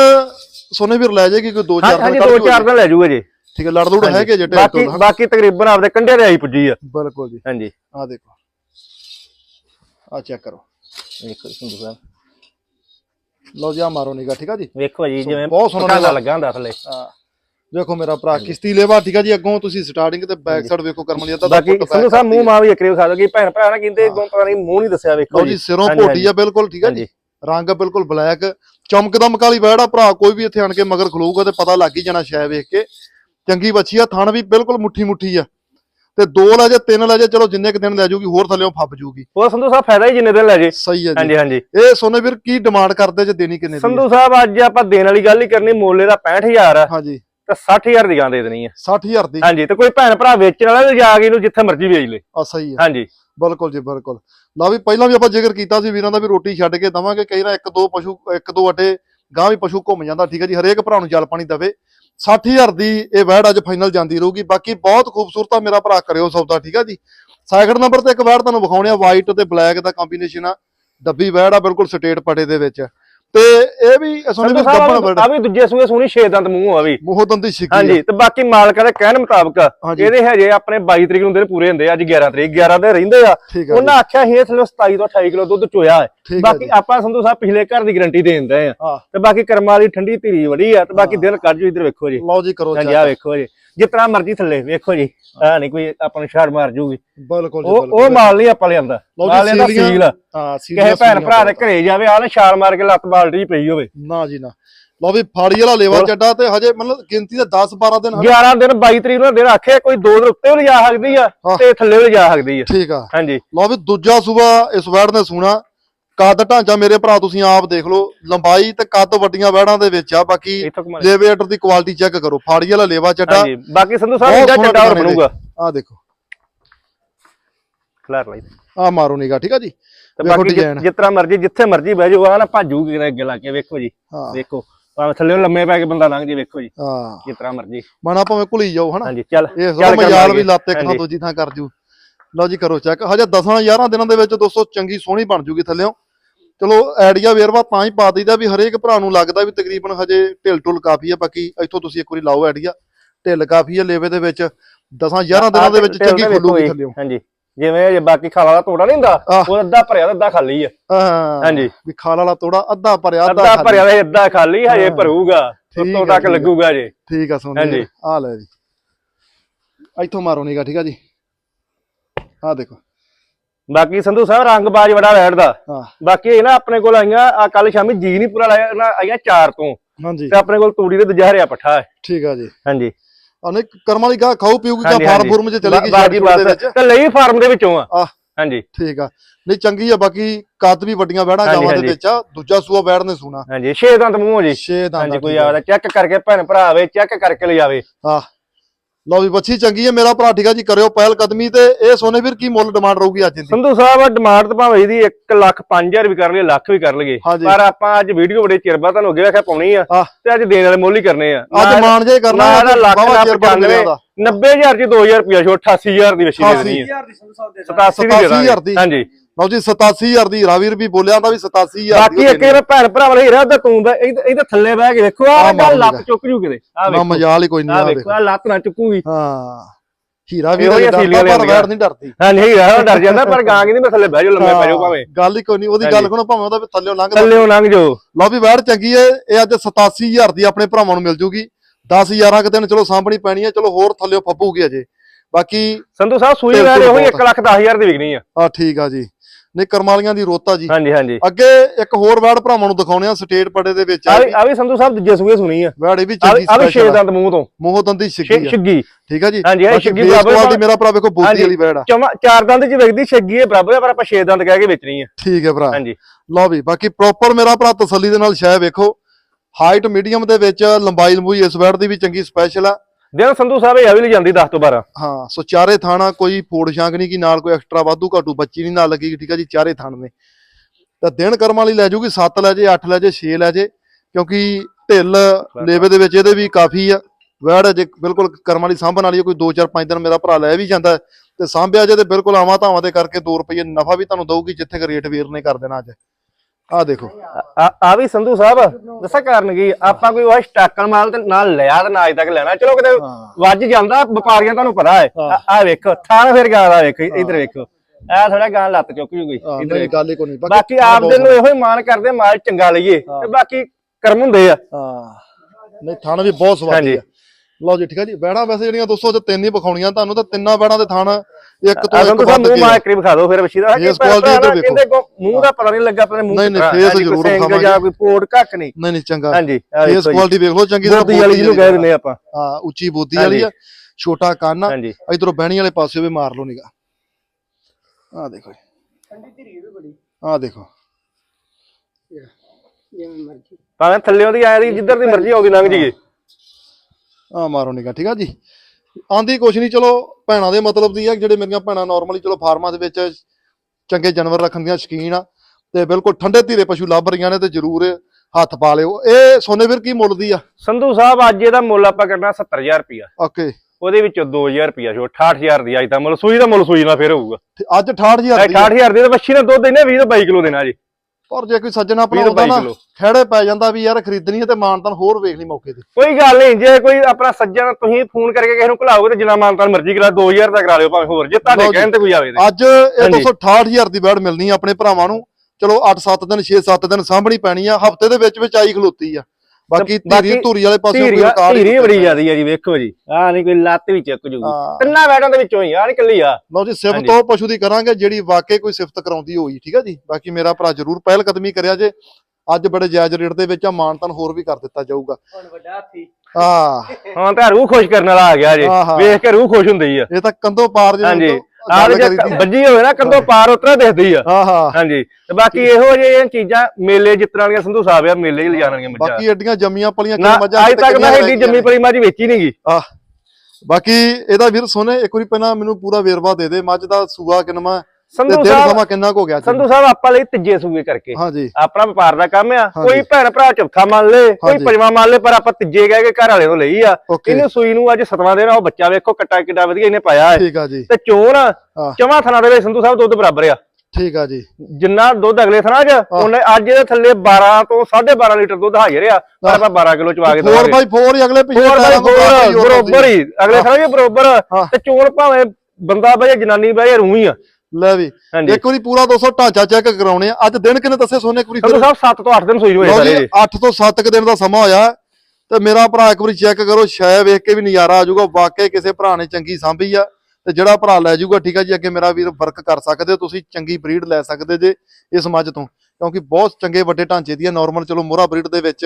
ਸੋਨੇ ਵੀਰ ਲੈ ਜਾਏਗੀ ਕੋਈ 2-4 ਹਾਂ- ਹਾਂਜੀ ਦੋ ਚਾਰ ਦਿਨ ਲੈ ਜਾਊਗਾ ਜੀ। ਠੀਕ ਹੈ ਲੜ ਲੁੜ ਹੈਗੇ ਜੇ ਟੇਲ ਬਾਕੀ ਬਾਕੀ ਤਕਰੀਬਨ ਆਪਦੇ ਕੰਢੇ ਤੇ ਆਈ ਪੁੱਜੀ ਆ। ਬਿਲਕੁਲ ਜੀ। ਹਾਂਜੀ। ਆ ਦੇਖੋ। ਆ ਚੈੱਕ ਕਰੋ। ਵੇਖੋ ਸੰਧੂ ਸਾਹਿਬ। ਲਓ ਜੀ ਆ ਮਾਰੋ ਨਿਗਾ ਠੀਕ ਆ ਜੀ। ਵੇਖੋ ਜੀ ਜਿਵੇਂ ਬਹੁਤ ਸੋਹਣਾ। ਲੱਗਾ ਹੁੰਦਾ ਥੱਲੇ। ਹਾਂ। ਦੇਖੋ ਮੇਰਾ ਭਰਾ ਕਿਸ਼ਤੀ ਲੇਵਾ ਠੀਕ ਆ ਜੀ ਅੱਗੋਂ ਤੁਸੀਂ ਸਟਾਰਟਿੰਗ ਤੇ ਬੈਕ ਸਾਈਡ ਵੇਖੋ ਕਰਮ ਲਈ ਅੱਧਾ ਬਾਕੀ ਸੰਧੂ ਸਾਹਿਬ ਮੂੰਹ ਮਾਂ ਵੀ ਵਿਖਾ ਦੋ ਕਿ ਭੈਣ ਭਰਾ ਨਾ ਕਹਿੰਦੇ ਪਤਾ ਨਹੀਂ ਮੂੰਹ ਨਹੀਂ ਦੱਸਿਆ ਵੇਖੋ ਜੀ ਸਿਰੋਂ ਭੋਟੀ ਆ ਬਿਲਕੁਲ ਠੀਕ ਆ ਜੀ। ਰੰਗ ਬਿਲਕੁਲ ਬਲੈਕ ਚਮਕਦਮ ਕਾਲੀ ਬੈੜ ਭਰਾ ਕੋਈ ਵੀ ਇੱਥੇ ਆਣ ਕੇ ਮਗਰ ਖਲੋਊਗਾ ਤੇ ਪਤਾ ਲੱਗ ਹੀ ਜਾਣਾ ਸ਼ਾਇ ਵੇਖ ਕੇ। ਚੰਗੀ ਬੱਚੀ ਆ ਥਣ ਵੀ ਬਿਲਕੁਲ ਮੁੱਠੀ ਮੁੱਠੀ ਆ। ਤੇ ਦੋ ਲੈ ਜੇ ਤਿੰਨ ਲੈ ਜੇ ਚਲੋ ਜਿੰਨੇ ਕੁ ਦਿਨ ਲੈ ਜੂਗੀ ਹੋਰ ਥੱਲੇੋਂ ਫੱਬ ਜੂਗੀ। ਉਹ ਸੰਧੂ ਸਾਹਿਬ ਫਾਇਦਾ ਹੀ ਜਿੰਨੇ ਦਿਨ ਲੈ ਜੇ। ਸਹੀ ਹੈ ਜੀ। ਹਾਂਜੀ ਹਾਂਜੀ। ਇਹ ਸੋਨੇ ਵੀਰ ਕੀ ਡਿਮਾਂਡ ਕਰਦੇ ਜੇ ਦੇਣੀ ਕਿੰਨੇ ਦੀ? ਸੰਧੂ ਸਾਹਿਬ ਅੱਜ ਆਪਾਂ ਦੇਣ ਵਾਲੀ ਗੱਲ ਹੀ ਕਰਨੀ ਮੋਲੇ ਦਾ 65000 ਆ ਹਾਂਜੀ। ਤੇ 60000 ਦੀ ਗਾਂ ਦੇ ਦੇਣੀ ਆ। 60000 ਦੀ? ਹਾਂਜੀ ਤੇ ਕੋਈ ਭੈਣ ਭਰਾ ਵੇਚਣ ਵਾਲਾ ਵੀ ਜਾ ਕੇ ਇਹਨੂੰ ਜਿੱਥੇ ਮਰਜ਼ੀ ਵੇਚ ਲੇ। ਆ ਸਹੀ ਹੈ ਹਾਂਜੀ। ਬਿਲਕੁਲ ਜੀ ਬਿਲਕੁਲ। ਲਾ ਵੀ ਪਹਿਲਾਂ ਵੀ ਆਪਾਂ ਜ਼ਿਕਰ ਕੀਤਾ ਸੀ ਵੀਰਾਂ ਦਾ ਵੀ ਰੋਟੀ ਛੱਡ ਕੇ ਦਵਾਂਗੇ ਕਈ ਨਾ ਇੱਕ ਦੋ ਪਸ਼ੂ ਇੱਕ ਦੋ ਅੱਡੇ ਗਾਂ ਵੀ ਪਸ਼ੂ ਘੁੰਮ ਜਾਂਦਾ ਠੀਕ ਹੈ ਜੀ ਹਰੇਕ ਭਰਾ ਨੂੰ ਜਲ ਪਾਣੀ ਦਵੇ। 60000 ਦੀ ਇਹ ਵੈੜ ਅੱਜ ਫਾਈਨਲ ਜਾਂਦੀ ਰਹੂਗੀ। ਬਾਕੀ ਬਹੁਤ ਖੂਬਸੂਰਤ ਆ ਮੇਰਾ ਭਰਾ ਕਰਿਓ ਸੌਦਾ ਠੀਕ ਆ ਜੀ। ਸੈਕਿੰਡ ਨੰਬਰ ਤੇ ਇੱਕ ਵੈੜ ਤੁਹਾਨੂੰ ਵਿਖਾਉਣੇ ਆ ਵਾਈਟ ਤੇ ਬਲੈਕ ਦਾ ਕੰਬੀਨੇਸ਼ਨ ਆ। ਡੱਬੀ ਵੈੜ ਆ ਬਿਲਕੁਲ ਸਟੇਟ ਪਟੇ ਦੇ ਵਿੱਚ। ਤੇ ਇਹ ਵੀ ਸੁਣੀ ਸੰਧੂ ਵੀ ਗੱਬਣ ਆ ਵੈੜ ਵੀ- ਆ ਵੀ ਦੂਜੇ ਸੂਏ ਸੋਹਣੀ ਛੇ ਦੰਦ ਮੂੰਹ ਆ ਵੀ। ਮੋਹਦੰਦੀ ਸਿੱਕੀ ਹਾਂਜੀ ਤੇ ਬਾਕੀ ਮਾਲਕਾਂ ਦੇ ਕਹਿਣ ਮੁਤਾਬਕ। ਇਹਦੇ ਹਜੇ ਆਪਣੇ 22 ਤਰੀਕ ਨੂੰ ਦਿਨ ਪੂਰੇ ਹੁੰਦੇ ਅੱਜ 11 ਤਰੀਕ 11 ਦੇ ਰਹਿੰਦੇ ਆ। ਉਹਨਾਂ ਆਖਿਆ ਇਹ ਥੱਲੇ 27 ਤੋਂ 28 ਕਿਲੋ ਦੁੱਧ ਚੋਇਆ ਹੈ। ਬਾਕੀ ਜੀ। ਆਪਾਂ ਸੰਧੂ ਸਾਹਿਬ ਪਿਛਲੇ ਘਰ ਦੀ ਗਾਰੰਟੀ ਦੇ ਦਿੰਦੇ ਆ। ਤੇ ਬਾਕੀ ਕਰਮਾਂ ਵਾਲੀ ਠੰਡੀ ਧੀਰੀ ਵੜੀ ਆ ਤੇ ਬਾਕੀ ਦਿਨ ਕੱਢ ਜੋ ਇੱਧਰ ਵੇਖੋ ਜੀ। ਲਓ ਜੀ ਕਰੋ check। ਆ ਵੇਖੋ ਜੀ। ਜਿਤਨਾ ਮਰਜ਼ੀ ਥੱਲੇ ਵੇਖੋ ਜੀ। ਆ ਨਹੀਂ ਕੋਈ ਆਪਾਂ ਨੂੰ ਛਾੜ ਮਾਰ ਜੂਗੀ। ਬਿਲਕੁਲ ਉਹ ਉਹ ਮਾਲ ਨਹੀਂ ਆਪਾਂ ਲਿਆਂਦਾ। ਮਾਲ ਸੀਲੀਆਂ ਸੀਲ। ਹਾਂ ਸੀਲੀਆਂ ਕਿਸੇ ਭੈਣ ਭਰਾ ਦੇ ਘਰੇ ਜਾਵੇ ਆ ਨਾ ਛਾਲ ਮਾਰ ਕੇ ਲੱਤ ਬਾਲਟੀ ਪਈ ਹੋਵੇ। ਨਾ ਜੀ ਨਾ। ਲਓ ਵੀ ਫਾੜੀ ਵਾਲਾ ਲੇਵਾ ਚੱਡਾ ਤੇ ਹਜੇ ਮਤਲਬ ਗਿਣਤੀ ਦੇ 10 12 ਦਿਨ ਹਨ 11 ਦਿਨ 22 ਤਰੀਕ ਨੂੰ ਦਿਨ ਆਖੇ ਕੋਈ ਦੋ ਦਿਨ ਉੱਤੇ ਵੀ ਲਿਜਾ ਸਕਦੀ ਆ। ਤੇ ਥੱਲੇ ਵੀ ਲਿਜਾ ਸਕਦੀ ਆ। ਠੀਕ ਆ। ਹਾਂਜੀ। ਲਓ ਵੀ ਦੂਜਾ ਸੂਬਾ ਇਸ ਵੈੜ ਨੇ ਸੂਣਾ। ਕੱਦ ਢਾਂਚਾ ਮੇਰੇ ਭਰਾ ਤੁਸੀਂ ਆਪ ਦੇਖ ਲਓ ਲੰਬਾਈ ਤੇ ਕੱਦ ਵੱਡੀਆਂ ਵੈੜਾਂ ਦੇ ਵਿੱਚ ਆ ਬਾਕੀ ਲੇਵੇਟਰ ਦੀ ਕੁਆਲਿਟੀ ਚੈੱਕ ਕਰੋ ਫਾੜੀ ਵਾਲਾ ਲੇਵਾ ਚੱਡਾ। ਹਾਂਜੀ ਬਾਕੀ ਸੰਧੂ ਸਾਹਿਬ ਇਹਦਾ ਚੱਡਾ ਹੋਰ ਬਣੂਗਾ। ਆ ਦੇਖੋ। ਖਲਾਰ ਲਈ। ਆ ਮਾਰੋ ਨਿਗਾ ਠੀਕ ਆ ਜੀ? ਤੇ ਬਾਕੀ ਜਿਸ ਤਰ੍ਹਾਂ ਮਰਜ਼ੀ ਜਿੱਥੇ ਮਰਜ਼ੀ ਬਹਿ ਜਾਓ ਆ ਨਾ ਭਾਜੂ ਕਿਤੇ ਅੱਗੇ ਲਾ ਕੇ ਵੇਖੋ ਜੀ। ਵੇਖੋ ਭਾਵੇਂ ਥੱਲੇ ਲੰਮੇ ਪੈ ਕੇ ਬੰਦਾ ਲੰਘ ਜੇ ਵੇਖੋ ਜੀ। ਹਾਂ। ਜਿਸ ਤਰ੍ਹਾਂ ਮਰਜ਼ੀ। ਮਨਾ ਭਾਵੇਂ ਘੁਲੀ ਜਾਓ ਹਨਾ? ਹਾਂਜੀ ਚੱਲ ਇਹ ਚੱਲ ਮਜਾਲ ਵੀ। ਲੱਤ ਹਾਂਜੀ। ਦੂਜੀ ਥਾਂ ਕਰ ਜੂ। ਲਓ ਜੀ ਕਰੋ ਚੈੱਕ ਹਜੇ 10 11 ਦਿਨਾਂ ਦੇ ਵਿੱਚ ਦੋਸਤੋ ਚੰਗੀ ਸੋਹਣੀ ਬਣ ਜੂਗੀ ਥੱਲਿਓਂ। ਚਲੋ ਆਈਡੀਆ ਵੇਰਵਾ ਤਾਂ ਹੀ ਪਾ ਦਈਦਾ ਵੀ ਹਰੇਕ ਭਰਾ ਨੂੰ ਲੱਗਦਾ ਵੀ ਤਕਰੀਬਨ ਹਜੇ ਢਿੱਲ ਢੁੱਲ ਕਾਫੀ ਆ ਬਾਕੀ ਇੱਥੋਂ ਤੁਸੀਂ ਇੱਕ ਵਾਰੀ ਲਾਓ ਆਈਡੀਆ ਢਿੱਲ ਕਾਫੀ ਆ ਲੇਵੇ ਦੇ ਵਿੱਚ 10 11 ਦਿਨਾਂ ਦੇ ਵਿੱਚ ਚੰਗੀ ਖੁੱਲੂਗੀ ਜੀ, ਥੱਲਿਓਂ ਹਾਂਜੀ ਜਿਵੇਂ ਜੇ ਬਾਕੀ ਖਾਲਾ ਦਾ ਤੋੜਾ ਨਹੀਂ ਹੁੰਦਾ। ਉਹ ਅੱਧਾ ਭਰਿਆ ਅੱਧਾ ਖਾਲੀ ਆ ਹਾਂ ਹਾਂਜੀ। ਵੀ ਖਾਲ ਵਾਲਾ ਤੋੜਾ ਅੱਧਾ ਭਰਿਆ ਅੱਧਾ ਅੱਧਾ। ਭਰਿਆ ਤੇ ਅੱਧਾ ਖਾਲੀ ਹਜੇ। ਭਰੂਗਾ ਉੱਤੋਂ ਤੱਕ। ਲੱਗੂਗਾ ਜੀ ਠੀਕ ਆ ਸੋਨੀ ਹਾਂਜੀ। ਆ ਲੈ ਜੀ ਇੱਥੋਂ ਮਾਰੋ ਨੀਗਾ ਠੀਕ ਆ ਜੀ ਆ ਦੇਖੋ ਬਾਕੀ ਸੰਧੂ ਸਾਹਿਬ ਰੰਗਬਾਜ ਬੜਾ ਬੈਠਦਾ। ਹਾਂ। ਬਾਕੀ ਇਹ ਨਾ ਆਪਣੇ ਕੋਲ ਆਈਆਂ ਆ ਕੱਲ ਸ਼ਾਮੀ ਜੀ ਨਹੀਂ ਪੂਰਾ ਲਾਇਆ ਨਾ ਆਈਆਂ ਚਾਰ ਤੋਂ। ਹਾਂਜੀ। ਤੇ ਆਪਣੇ ਕੋਲ ਤੂੜੀ ਦੇ ਦੂਜਾ ਹਰਿਆ ਪੱਠਾ ਹੈ। ਠੀਕ ਆ ਜੀ। ਹਾਂਜੀ। ਅਨੇ ਕਰਮ ਵਾਲੀ ਗਾਹ ਖਾਊ ਪੀਊਗੀ ਹਾਂਜੀ, ਫਾਰਮ। ਫੁਰਮ ਚ ਚਲੇਗੀ ਦੇ ਬਸ। ਵਿੱਚ ਤੇ ਲਈ ਫਾਰਮ ਦੇ ਵਿੱਚੋਂ ਆ। ਆਹ। ਹਾਂਜੀ। ਠੀਕ ਆ। ਨਹੀਂ ਚੰਗੀ ਆ ਬਾਕੀ ਕੱਦ ਵੀ ਵੱਡੀਆਂ ਹਾਂਜੀ, ਗਾਵਾਂ ਦੇ। ਵਿੱਚ ਆ। ਦੂਜਾ ਸੂਆ ਵੈੜ ਨੇ ਸੁਣਾ। ਹਾਂਜੀ ਛੇ ਦੰਦ ਮੂੰਹ ਜੀ। ਛੇ ਦੰਦ ਹਾਂਜੀ ਕੋਈ ਆਦਾ ਚੈੱਕ ਕਰਕੇ ਭੈਣ ਭਰਾ ਆਵੇ ਚੈੱਕ ਕਰਕੇ ਲਿਜਾਵੇ। ਆ। ਲਓ ਵੀ ਬੱਚੀ ਚੰਗੀ ਹੈ ਮੇਰਾ ਭਰਾ ਠੀਕ ਜੀ ਕਰਿਓ ਪਹਿਲ ਕਦਮੀ ਤੇ। ਇਹ ਸੋਨੇ ਵੀਰ ਕੀ ਮੁੱਲ ਡਿਮਾਂਡ ਰਹੂਗੀ ਅੱਜ ਦੀ? ਸੰਧੂ ਸਾਹਿਬ ਡਿਮਾਂਡ ਤਾਂ ਭਾਵੇਂ ਇਹਦੀ 1 ਲੱਖ 5000 ਵੀ ਕਰ ਲਈਏ ਲੱਖ ਵੀ ਕਰ ਲਈਏ। ਹਾਂਜੀ। ਪਰ ਆਪਾਂ ਅੱਜ ਵੀਡੀਓ ਬੜੇ ਚਿਰ ਬਾਅਦ ਤੁਹਾਨੂੰ ਅੱਗੇ ਵੇਖਿਆ ਪਾਉਣੀ ਆ। ਤੇ ਅੱਜ ਦੇਣ ਵਾਲੇ ਮੁੱਲ ਹੀ ਕਰਨੇ ਆ। ਅੱਜ ਮਾਨ ਜੇ ਕਰਨਾ ਨਾ ਇਹਦਾ ਲੱਖ ਵਾਹਵਾ ਨਾ ਚਿਰ ਬਾਅਦ ਮਿਲਿਆ 95 ਦਾ 90000 ਚ 2000 ਰੁਪਿਆ ਛੋ 88000 ਦੀ ਦੇ ਦੇਣੀ ਆ। ਹਜ਼ਾਰ ਦੀ ਸੰਧੂ ਸਾਹਿਬ ਦੇ 87 ਦੀ ਦੇ 87,000 ਦੀ। ਹਾਂਜੀ। ਲਓ ਜੀ 87000 ਦੀ ਰਾਵੀਰ ਵੀ ਬੋਲਿਆ ਤਾਂ ਵੀ 87000 ਬਾਕੀ ਇੱਕ ਇਹ ਭੈਣ ਭਰਾ ਵਾਲੇ ਹੀਰਾ ਦਾ ਤੂੰ ਦਾ ਇਹਦੇ ਥੱਲੇ ਬਹਿ ਕੇ ਵੇਖੋ ਆ ਆਹ ਗੱਲ ਲੱਤ। ਚੁੱਕ ਜੂ ਕਿਤੇ। ਆ ਨਾ ਵੇਖੋ। ਮਜਾਲ ਹੀ ਕੋਈ ਨਹੀਂ ਆ ਵੇਖੋ ਆ ਲੱਤ ਨਾ ਚੁੱਕੂਗੀ ਹਾਂ ਹੀਰਾ ਵੀ ਇਹੋ ਡਰਦਾ ਪਰ। ਵੈੜ ਨਹੀਂ ਡਰਦੀ। ਹਾਂ ਨਹੀਂ ਹੀਰਾ ਡਰ ਜਾਂਦਾ ਪਰ ਗਾਂ ਕਹਿੰਦੀ ਮੈਂ ਥੱਲੇ ਬਹਿ ਜਾ ਲੰਮੇ ਪੈ ਜਾਓ ਭਾਵੇਂ। ਗੱਲ ਹੀ ਕੋਈ ਨਹੀਂ ਉਹਦੀ। ਗੱਲ ਕੋਣ ਭਾਵੇਂ ਉਹਦਾ ਥੱਲੇ ਲੰਘਦਾ ਥੱਲੇ ਲੰਘ ਜਾਓ ਲਓ ਵੀ ਵੈੜ ਚੰਗੀ ਏ ਇਹ ਅੱਜ 87000 ਦੀ ਆਪਣੇ ਭਰਾਵਾਂ ਨੂੰ ਮਿਲ ਜੂਗੀ। 10000 ਕਿ ਦਿਨ ਚਲੋ ਸਾਂਭਣੀ ਪੈਣੀ ਹੈ ਚਲੋ ਹੋਰ ਥੱਲੇ ਫੱਬੂਗੀ ਅਜੇ। ਬਾਕੀ ਸੰਧੂ ਸਾਹਿਬ ਸੂਈ ਉਹੀ ਬਹੁਤ 1 ਲੱਖ 10000 ਦੀ ਵਿਕਣੀ ਆ। ਆ ਠੀਕ ਆ ਜੀ। ਨਹੀਂ ਕਰਮਾਲੀਆਂ ਦੀ ਰੋਤਾ ਜੀ। ਹਾਂਜੀ ਹਾਂਜੀ। ਅੱਗੇ ਇੱਕ ਹੋਰ ਵੈੜ ਭਰਾਵਾਂ ਨੂੰ ਦਿਖਾਉਣੇ ਆ ਸਟੇਟ ਪੜੇ ਦੇ ਵਿੱਚ। ਆ ਵੀ ਆ ਵੀ ਸੰਧੂ ਸਾਹਿਬ ਦੂਜੇ ਸੂਏ ਸੁਣੀ ਆ। ਇਹ ਵੀ ਚੰਗੀ ਆ ਵੀ ਛੇ ਦੰਦ ਮੂੰਹ ਤੋਂ। ਮੋਹ ਦੰਦੀ ਛਿੱਗੀ ਛਿੱਗੀ। ਠੀਕ ਆ ਜੀ? ਹਾਂਜੀ, ਇਹ ਛਿੱਗੀ ਬਰਾਬਰ ਭਾਵੇਂ- ਮੇਰਾ ਭਰਾ ਵੇਖੋ ਹਾਂਜੀ। ਵਾਲੀ ਆ। ਚਮਾ ਚਾਰ ਦੰਦ ਚ ਵਿਕਦੀ ਛਿੱਗੀ ਹੈ ਬਰਾਬਰ ਆ, ਪਰ ਆਪਾਂ ਛੇ ਦੰਦ ਕਹਿ ਕੇ ਵੇਚਣੀ ਆ। ਠੀਕ ਹੈ ਭਰਾ। ਹਾਂਜੀ। ਲਓ ਵੀ ਬਾਕੀ ਪ੍ਰੋਪਰ ਮੇਰਾ ਭਰਾ ਤਸੱਲੀ ਦੇ ਨਾਲ ਸ਼ਾਇ ਵੇਖੋ। ਹਾਈਟ ਮੀਡੀਅਮ ਦੇ ਵਿੱਚ ਲੰਬਾਈ ਲੰਬੂਈ ਇਸ ਵੈੜ ਦੀ ਵੀ ਚੰਗੀ ਸਪੈਸ਼ਲ ਆ। ਦਿਨ ਸੰਧੂ ਸਾਹਿਬ ਇਹ ਲਈ ਜਾਂਦੀ 10 ਤੋਂ 12 ਹਾਂ ਸੋ ਚਾਰੇ ਥਾਣਾ ਕੋਈ ਫੋੜ ਸ਼ਾਂਕ ਨਹੀਂ ਕਿ ਨਾਲ ਕੋਈ ਐਕਸਟਰਾ ਵਾਧੂ ਘਾਟੂ ਬੱਚੀ ਨਹੀਂ ਨਾਲ ਲੱਗੀ ਠੀਕ ਆ ਜੀ ਚਾਰੇ ਥਾਣ ਨੇ। ਤਾਂ ਦਿਨ ਕਰਮ ਵਾਲੀ ਲੈ ਜੂਗੀ 7 ਲੈ ਜੇ 8 ਲੈ ਜੇ 6 ਲੈ ਜੇ ਕਿਉਂਕਿ ਢਿੱਲ ਲੇਵੇ ਦੇ ਵਿੱਚ ਇਹਦੇ ਵੀ ਕਾਫੀ ਆ। ਵੈੜ ਜੇ ਬਿਲਕੁਲ ਕਰਮ ਵਾਲੀ ਸਾਂਭਣ ਵਾਲੀ ਕੋਈ 2-4 5 ਦਿਨ ਮੇਰਾ ਭਰਾ ਲੈ ਵੀ ਜਾਂਦਾ ਤੇ ਸਾਂਭਿਆ ਜੇ ਤੇ ਬਿਲਕੁਲ ਆਵਾਂ ਧਾਵਾਂ ਦੇ ਕਰਕੇ 2 ਰੁਪਏ ਨਫਾ ਵੀ ਤੁਹਾਨੂੰ ਦਊਗੀ ਜਿੱਥੇ ਕਿ ਰੇਟ ਵੀਰ ਨੇ ਕਰ ਦੇਣਾ ਅੱਜ। ਆਹ ਦੇਖੋ। ਆ ਆ ਵੀ ਸੰਧੂ ਸਾਹਿਬ ਦੱਸਾਂ ਕਾਰਨ ਕੀ? ਆਪਾਂ ਕੋਈ ਉਹ ਸਟਾਕਣ ਮਾਲ ਤੇ ਨਾਲ ਲਿਆ ਤੇ ਨਾ ਅਜ ਤੱਕ ਲੈਣਾ। ਚਲੋ ਕਿਤੇ। ਵੱਜ ਜਾਂਦਾ ਵਪਾਰੀਆਂ ਤੁਹਾਨੂੰ ਪਤਾ ਹੈ। ਆ- ਆ ਵੇਖੋ ਥਾਂ ਫਿਰ ਗਾਂ ਦਾ ਵੇਖੋ ਇਧਰ ਵੇਖੋ। ਆ ਥੋੜਾ ਗਾਂ ਲੱਤ ਚੁੱਕ ਜੂਗੀ ਇਧਰ ਨਹੀਂ ਗੱਲ ਹੀ ਕੋਈ ਨਹੀਂ। ਬਾਕੀ ਆਪ ਦੇ ਨੂੰ ਇਹੋ ਹੀ ਮਾਨ ਕਰਦੇ ਆ, ਮਾਲ ਚੰਗਾ ਲਈਏ ਤੇ ਬਾਕੀ ਕਰਮ ਹੁੰਦੇ ਆ। ਹਾਂ। ਨਹੀਂ ਥਣ ਵੀ ਬਹੁਤ ਸਵਾਦੀ। ਆ। ਲਓ ਜੀ ਠੀਕ ਹੈ ਜੀ। ਬੈੜਾਂ ਵੈਸੇ ਜਿਹੜੀਆਂ ਦੋਸਤੋ ਤੇ ਤਿੰਨ ਹੀ ਵਿਖਾਉਣੀਆਂ। ਤੁਹਾਨੂੰ ਤਾਂ ਤਿੰਨਾਂ ਬੈੜਾਂ ਦੇ ਥਣ ਇੱਕ ਤੋਂ ਆ ਇੱਕ ਵੱਧ ਮੂੰਹ ਮਾਰ ਕੇ ਵਿਖਾ ਦਿਓ ਫਿਰ ਬੱਚੀ ਦਾ Face quality ਇੱਧਰ ਵੇਖੋ। ਕਹਿੰਦੇ ਮੂੰਹ ਦਾ ਪਤਾ ਨਹੀਂ ਲੱਗਾ ਆਪਣੇ ਮੂੰਹ ਨਹੀਂ, ਨਹੀਂ, ਕੋਈ ਜ਼ਰੂਰ ਸਿੰਗ ਵਿਖਾਵਾਂਗੇ। ਜਾਂ ਕੋਈ ਪੋੜ ਕੱਖ ਨਹੀਂ। ਨਹੀਂ ਨਹੀਂ ਚੰਗਾ। ਹਾਂਜੀ ਆ ਫੇਸ ਜੀ। ਕੁਆਲਿਟੀ ਵੇਖ ਲਓ ਚੰਗੀ ਤਰ੍ਹਾਂ ਬੋਦੀ ਵਾਲੀ ਜਿਹਨੂੰ ਕਹਿ ਦਿੰਦੇ ਆਪਾਂ। ਹਾਂ ਉੱਚੀ ਬੋਦੀ ਵਾਲੀ ਆ ਛੋਟਾ ਕੰਨ ਆ। ਇਧਰੋਂ ਬਹਿਣੀ ਵਾਲੇ ਪਾਸੇ ਵੀ ਮਾਰ ਲਓ ਨਿਗਾ ਆਹ ਦੇਖੋ ਜੀ। ਆਹ ਦੇਖੋ। ਭਾਵੇਂ ਥੱਲੇੋਂ ਦੀ ਆਇਆ ਦੀ ਜਿੱਧਰ ਦੀ ਮਰਜ਼ੀ ਆਉਗੀ ਲੰਘ ਜੀਏ। ਆਹ ਮਾਰੋ ਨਿਗਾ ਠੀਕ ਆ ਜੀ? ਆਂਦੀ ਕੁਛ ਨਹੀਂ ਚਲੋ ਭੈਣਾਂ ਦੇ ਮਤਲਬ ਦੀ ਆ ਜਿਹੜੇ ਮੇਰੀਆਂ ਭੈਣਾਂ ਨਾਰਮਲੀ ਚਲੋ ਫਾਰਮਾਂ ਦੇ ਵਿੱਚ ਚੰਗੇ ਜਾਨਵਰ ਰੱਖਣ ਦੀਆਂ ਸ਼ੌਕੀਨ ਆ ਤੇ ਬਿਲਕੁਲ ਠੰਡੇ ਧੀਰੇ ਪਸ਼ੂ ਲੱਭ ਰਹੀਆਂ ਨੇ ਤੇ ਜ਼ਰੂਰ ਹੱਥ ਪਾ ਲਿਓ। ਇਹ ਸੋਨੇ ਵੀਰ ਕੀ ਮੁੱਲ ਦੀ ਆ? ਸੰਧੂ ਸਾਹਿਬ ਅੱਜ ਇਹਦਾ ਮੁੱਲ ਆਪਾਂ ਕਰਨਾ 70000 ਰੁਪਿਆ ਓਕੇ। ਉਹਦੇ ਵਿੱਚੋਂ 2000 ਰੁਪਿਆ ਜੋ 68000 ਦੀ ਅੱਜ ਦਾ ਮੁੱਲ ਸੂਈ ਦਾ ਮੁੱਲ ਸੂਈ ਨਾਲ ਫੇਰ ਹੋਊਗਾ। ਅੱਜ 68000 ਦੀ ਆ। 68000 ਦੀ ਤਾਂ ਬੱਚੀ ਨੇ ਦੁੱਧ ਇਹਨੇ 20 ਤੋਂ 22 ਕਿਲੋ ਦੇਣਾ ਜੀ। ਪਰ ਜੇ ਕੋਈ ਸੱਜਣਾ ਆਪਣਾ ਨਾ। ਖੜੇ ਪੈ ਜਾਂਦਾ ਵੀ ਯਾਰ ਖਰੀਦਣੀ ਹੈ ਤੇ ਮਾਨਤਨ ਹੋਰ ਵੇਖ ਲਈ ਮੌਕੇ ਤੇ ਕੋਈ ਗੱਲ ਨਹੀਂ ਜੇ ਕੋਈ ਆਪਣਾ ਸੱਜਣ ਤੁਸੀਂ ਫੋਨ ਕਰਕੇ ਕਿਸੇ ਨੂੰ ਘਲਾਓਗੇ ਤੇ ਜਿੰਨਾ ਮਾਨਤਾਨ ਮਰਜ਼ੀ ਕਰਾ 2000 ਦਾ ਕਰਾ ਲਿਓ ਭਾਵੇਂ ਹੋਰ ਜੇ ਤੁਹਾਡੇ। ਕਹਿਣ ਤੇ ਕੋਈ ਆਵੇ ਅੱਜ ਇਹ ਹਾਂਜੀ। 268000 ਦੀ ਬੈੜ ਮਿਲਣੀ ਆ ਆਪਣੇ ਭਰਾਵਾਂ ਨੂੰ ਚਲੋ 8-7 ਦਿਨ 6-7 ਦਿਨ ਸਾਂਭਣੀ ਪੈਣੀ ਆ ਹਫ਼ਤੇ ਦੇ ਵਿੱਚ ਵਿੱਚ ਆਈ ਖਲੋਤੀ ਆ ਬਾਕੀ ਧੀਰੀ ਧੂਰੀ ਵਾਲੇ ਪਾਸੇ ਕੋਈ ਰਿਕਾਰਡ ਧੀਰੀ ਬੜੀ ਜ਼ਿਆਦੀ ਆ ਜੀ ਵੇਖੋ ਜੀ। ਆ ਨਹੀਂ ਕੋਈ ਲੱਤ ਵੀ ਚੱਕ ਜੂਗੀ। ਤਿੰਨਾਂ ਬੈਟਾਂ ਦੇ ਵਿੱਚੋਂ ਹੀ ਆ ਨਹੀਂ ਕੱਲੀ ਆ। ਲਓ ਜੀ ਸਿਫਤ। ਤੋਂ ਪਸ਼ੂ ਦੀ ਕਰਾਂਗੇ ਜਿਹੜੀ ਵਾਕਈ ਕੋਈ ਸਿਫਤ ਕਰਾਉਂਦੀ ਹੋਈ ਠੀਕ ਆ ਜੀ? ਬਾਕੀ ਮੇਰਾ ਭਰਾ ਜਰੂਰ ਪਹਿਲ ਕਦਮੀ ਕਰਿਆ ਜੇ। ਅੱਜ ਬੜੇ ਜਾਇਜ਼ ਰੇਟ ਦੇ ਵਿੱਚ ਆ ਮਾਨਤਨ ਹੋਰ ਵੀ ਕਰ ਦਿੱਤਾ ਜਾਊਗਾ। ਹੁਣ ਵੱਡਾ ਹਾਥੀ। ਹਾਂ। ਹਾਂ ਤਾਂ ਰੂਹ ਖੁਸ਼ ਕਰਨ ਵਾਲਾ ਆ ਗਿਆ ਜੀ। ਵੇਖ ਕੇ ਰੂਹ ਖੁਸ਼ ਹੁੰਦੀ ਆ। ਇਹ ਤਾਂ ਕੰਧੋਂ ਪਾਰ ਤੋਂ ਆਹ ਗੱਲ। ਵੱਜੀ ਹੋਵੇ ਨਾ ਕੰਦੋਂ ਪਾਰ ਉਤਰਾ ਦਿਖਦੀ ਆ। ਹਾਂ ਹਾਂ। ਹਾਂਜੀ। ਤੇ ਬਾਕੀ ਇਹੋ ਜਿਹੀਆਂ ਚੀਜ਼ਾਂ ਮੇਲੇ ਜਿੱਤਣ ਵਾਲੀਆਂ ਸੰਧੂ ਸਾਹਿਬ ਆ ਮੇਲੇ ਹੀ ਲਿਜਾਣ ਵਾਲੀਆਂ ਮੱਝਾਂ। ਬਾਕੀ ਐਡੀਆਂ ਜੰਮੀਆਂ ਪਲੀਆਂ ਕਿੰਨੀਆਂ ਮੱਝਾਂ ਅੱਜ ਤੱਕ ਮੈਂ ਏਡੀ ਜੰਮੀ ਪਲੀ ਮੱਝ ਵੇਚੀ ਨਹੀਂਗੀ ਆਹ ਬਾਕੀ ਇਹਦਾ ਵੀਰ ਸੋਨੇ ਇੱਕ ਵਾਰੀ ਪਹਿਲਾਂ ਮੈਨੂੰ ਪੂਰਾ ਵੇਰਵਾ ਦੇ ਦੇ ਮੱਝ ਦਾ ਸੂਆ ਕਿੰਨਾ ਸੰਧੂ ਸਾਹਿਬ ਸਮਾਂ ਕਿੰਨਾ ਕੁ ਹੋ ਗਿਆ? ਸੰਧੂ ਸਾਹਿਬ ਆਪਾਂ ਲਈ ਤੀਜੇ ਸੂਏ ਕਰਕੇ। ਹਾਂਜੀ। ਆਪਣਾ ਵਪਾਰ ਦਾ ਕੰਮ ਆ। ਕੋਈ ਭੈਣ ਭਰਾ ਚੌਥਾ ਮੰਨ ਲੇ ਕੋਈ। ਪੰਜਵਾਂ ਮੰਨ ਲੇ ਪਰ ਆਪਾਂ ਤੀਜੇ ਕਹਿ ਕੇ ਘਰ ਵਾਲੇ ਤੋਂ ਲਈ ਆ। ਇਹਨੇ ਸੂਈ ਨੂੰ ਅੱਜ ਸਤਵਾਂ ਦਿਨ ਉਹ ਬੱਚਾ ਵੇਖੋ ਕੱਟਾ ਕਿੱਡਾ ਵਧੀਆ ਇਹਨੇ ਪਾਇਆ ਹੈ। ਠੀਕ ਆ ਜੀ। ਤੇ ਚੋਣ ਹਾਂ। ਚਵਾਂ ਥਣਾ ਦੇ ਵਿੱਚ ਸੰਧੂ ਸਾਹਿਬ ਦੁੱਧ ਬਰਾਬਰ ਆ। ਠੀਕ ਆ ਜੀ। ਜਿੰਨਾ ਦੁੱਧ ਅਗਲੇ ਥਣਾ 'ਚ ਉਹਨੇ ਅੱਜ ਇਹਦੇ ਥੱਲੇ 12 ਤੋਂ 12.5 ਲੀਟਰ ਦੁੱਧ ਹਾਜ਼ਰ ਆ। ਪਰ ਆਪਾਂ 12 ਕਿਲੋ ਚਵਾ ਕੇ 4 ਬਾਈ 4 ਹੀ ਅਗਲੇ ਪਿਛਲੇ ਬਾਈ ਬਰਾਬਰ ਹੀ। ਅਗਲੇ ਥਣਾ ਵੀ ਬਰੋਬਰ। ਤੇ ਚੋਣ ਭਾਵੇਂ ਬੰਦਾ ਬਹਿ ਜਨਾਨੀ ਬਹਿ ਰੂਹ ਆ। ਲੈ ਵੀ ਹਾਂਜੀ। ਇੱਕ ਵਾਰੀ ਪੂਰਾ 200 ਢਾਂਚਾ ਚੈੱਕ ਕਰਾਉਣੇ ਆ। ਅੱਜ ਦਿਨ ਕਿੰਨੇ ਦੱਸੇ ਸੋਨੇ ਇੱਕ ਵਾਰੀ ਸੰਧੂ ਸਾਹਿਬ 7 ਤੋਂ 8 ਦਿਨ ਸੂਈ ਹੋਏ ਸਾਰੇ ਜੀ। 8 ਤੋਂ 7 ਕੁ ਦਿਨ ਦਾ ਸਮਾਂ ਹੋਇਆ ਤੇ ਮੇਰਾ ਭਰਾ ਇੱਕ ਵਾਰੀ ਚੈੱਕ ਕਰੋ ਸ਼ਾਇ ਵੇਖ ਕੇ ਵੀ ਨਜ਼ਾਰਾ ਆ ਜਾਊਗਾ। ਵਾਕਈ ਕਿਸੇ ਭਰਾ ਨੇ ਚੰਗੀ ਸਾਂਭੀ ਆ। ਤੇ ਜਿਹੜਾ ਭਰਾ ਲੈ ਜਾਊਗਾ ਠੀਕ ਆ ਜੀ ਅੱਗੇ ਮੇਰਾ ਵੀਰ ਵਰਕ ਕਰ ਸਕਦੇ ਹੋ ਤੁਸੀਂ ਚੰਗੀ ਬਰੀਡ ਲੈ ਸਕਦੇ ਜੇ ਇਸ ਮੱਝ ਤੋਂ। ਕਿਉਂਕਿ ਬਹੁਤ ਚੰਗੇ ਵੱਡੇ ਢਾਂਚੇ ਦੀ ਆ ਨਾਰਮਲ ਚਲੋ ਮੋਹਰਾ ਬਰੀਡ ਦੇ ਵਿੱਚ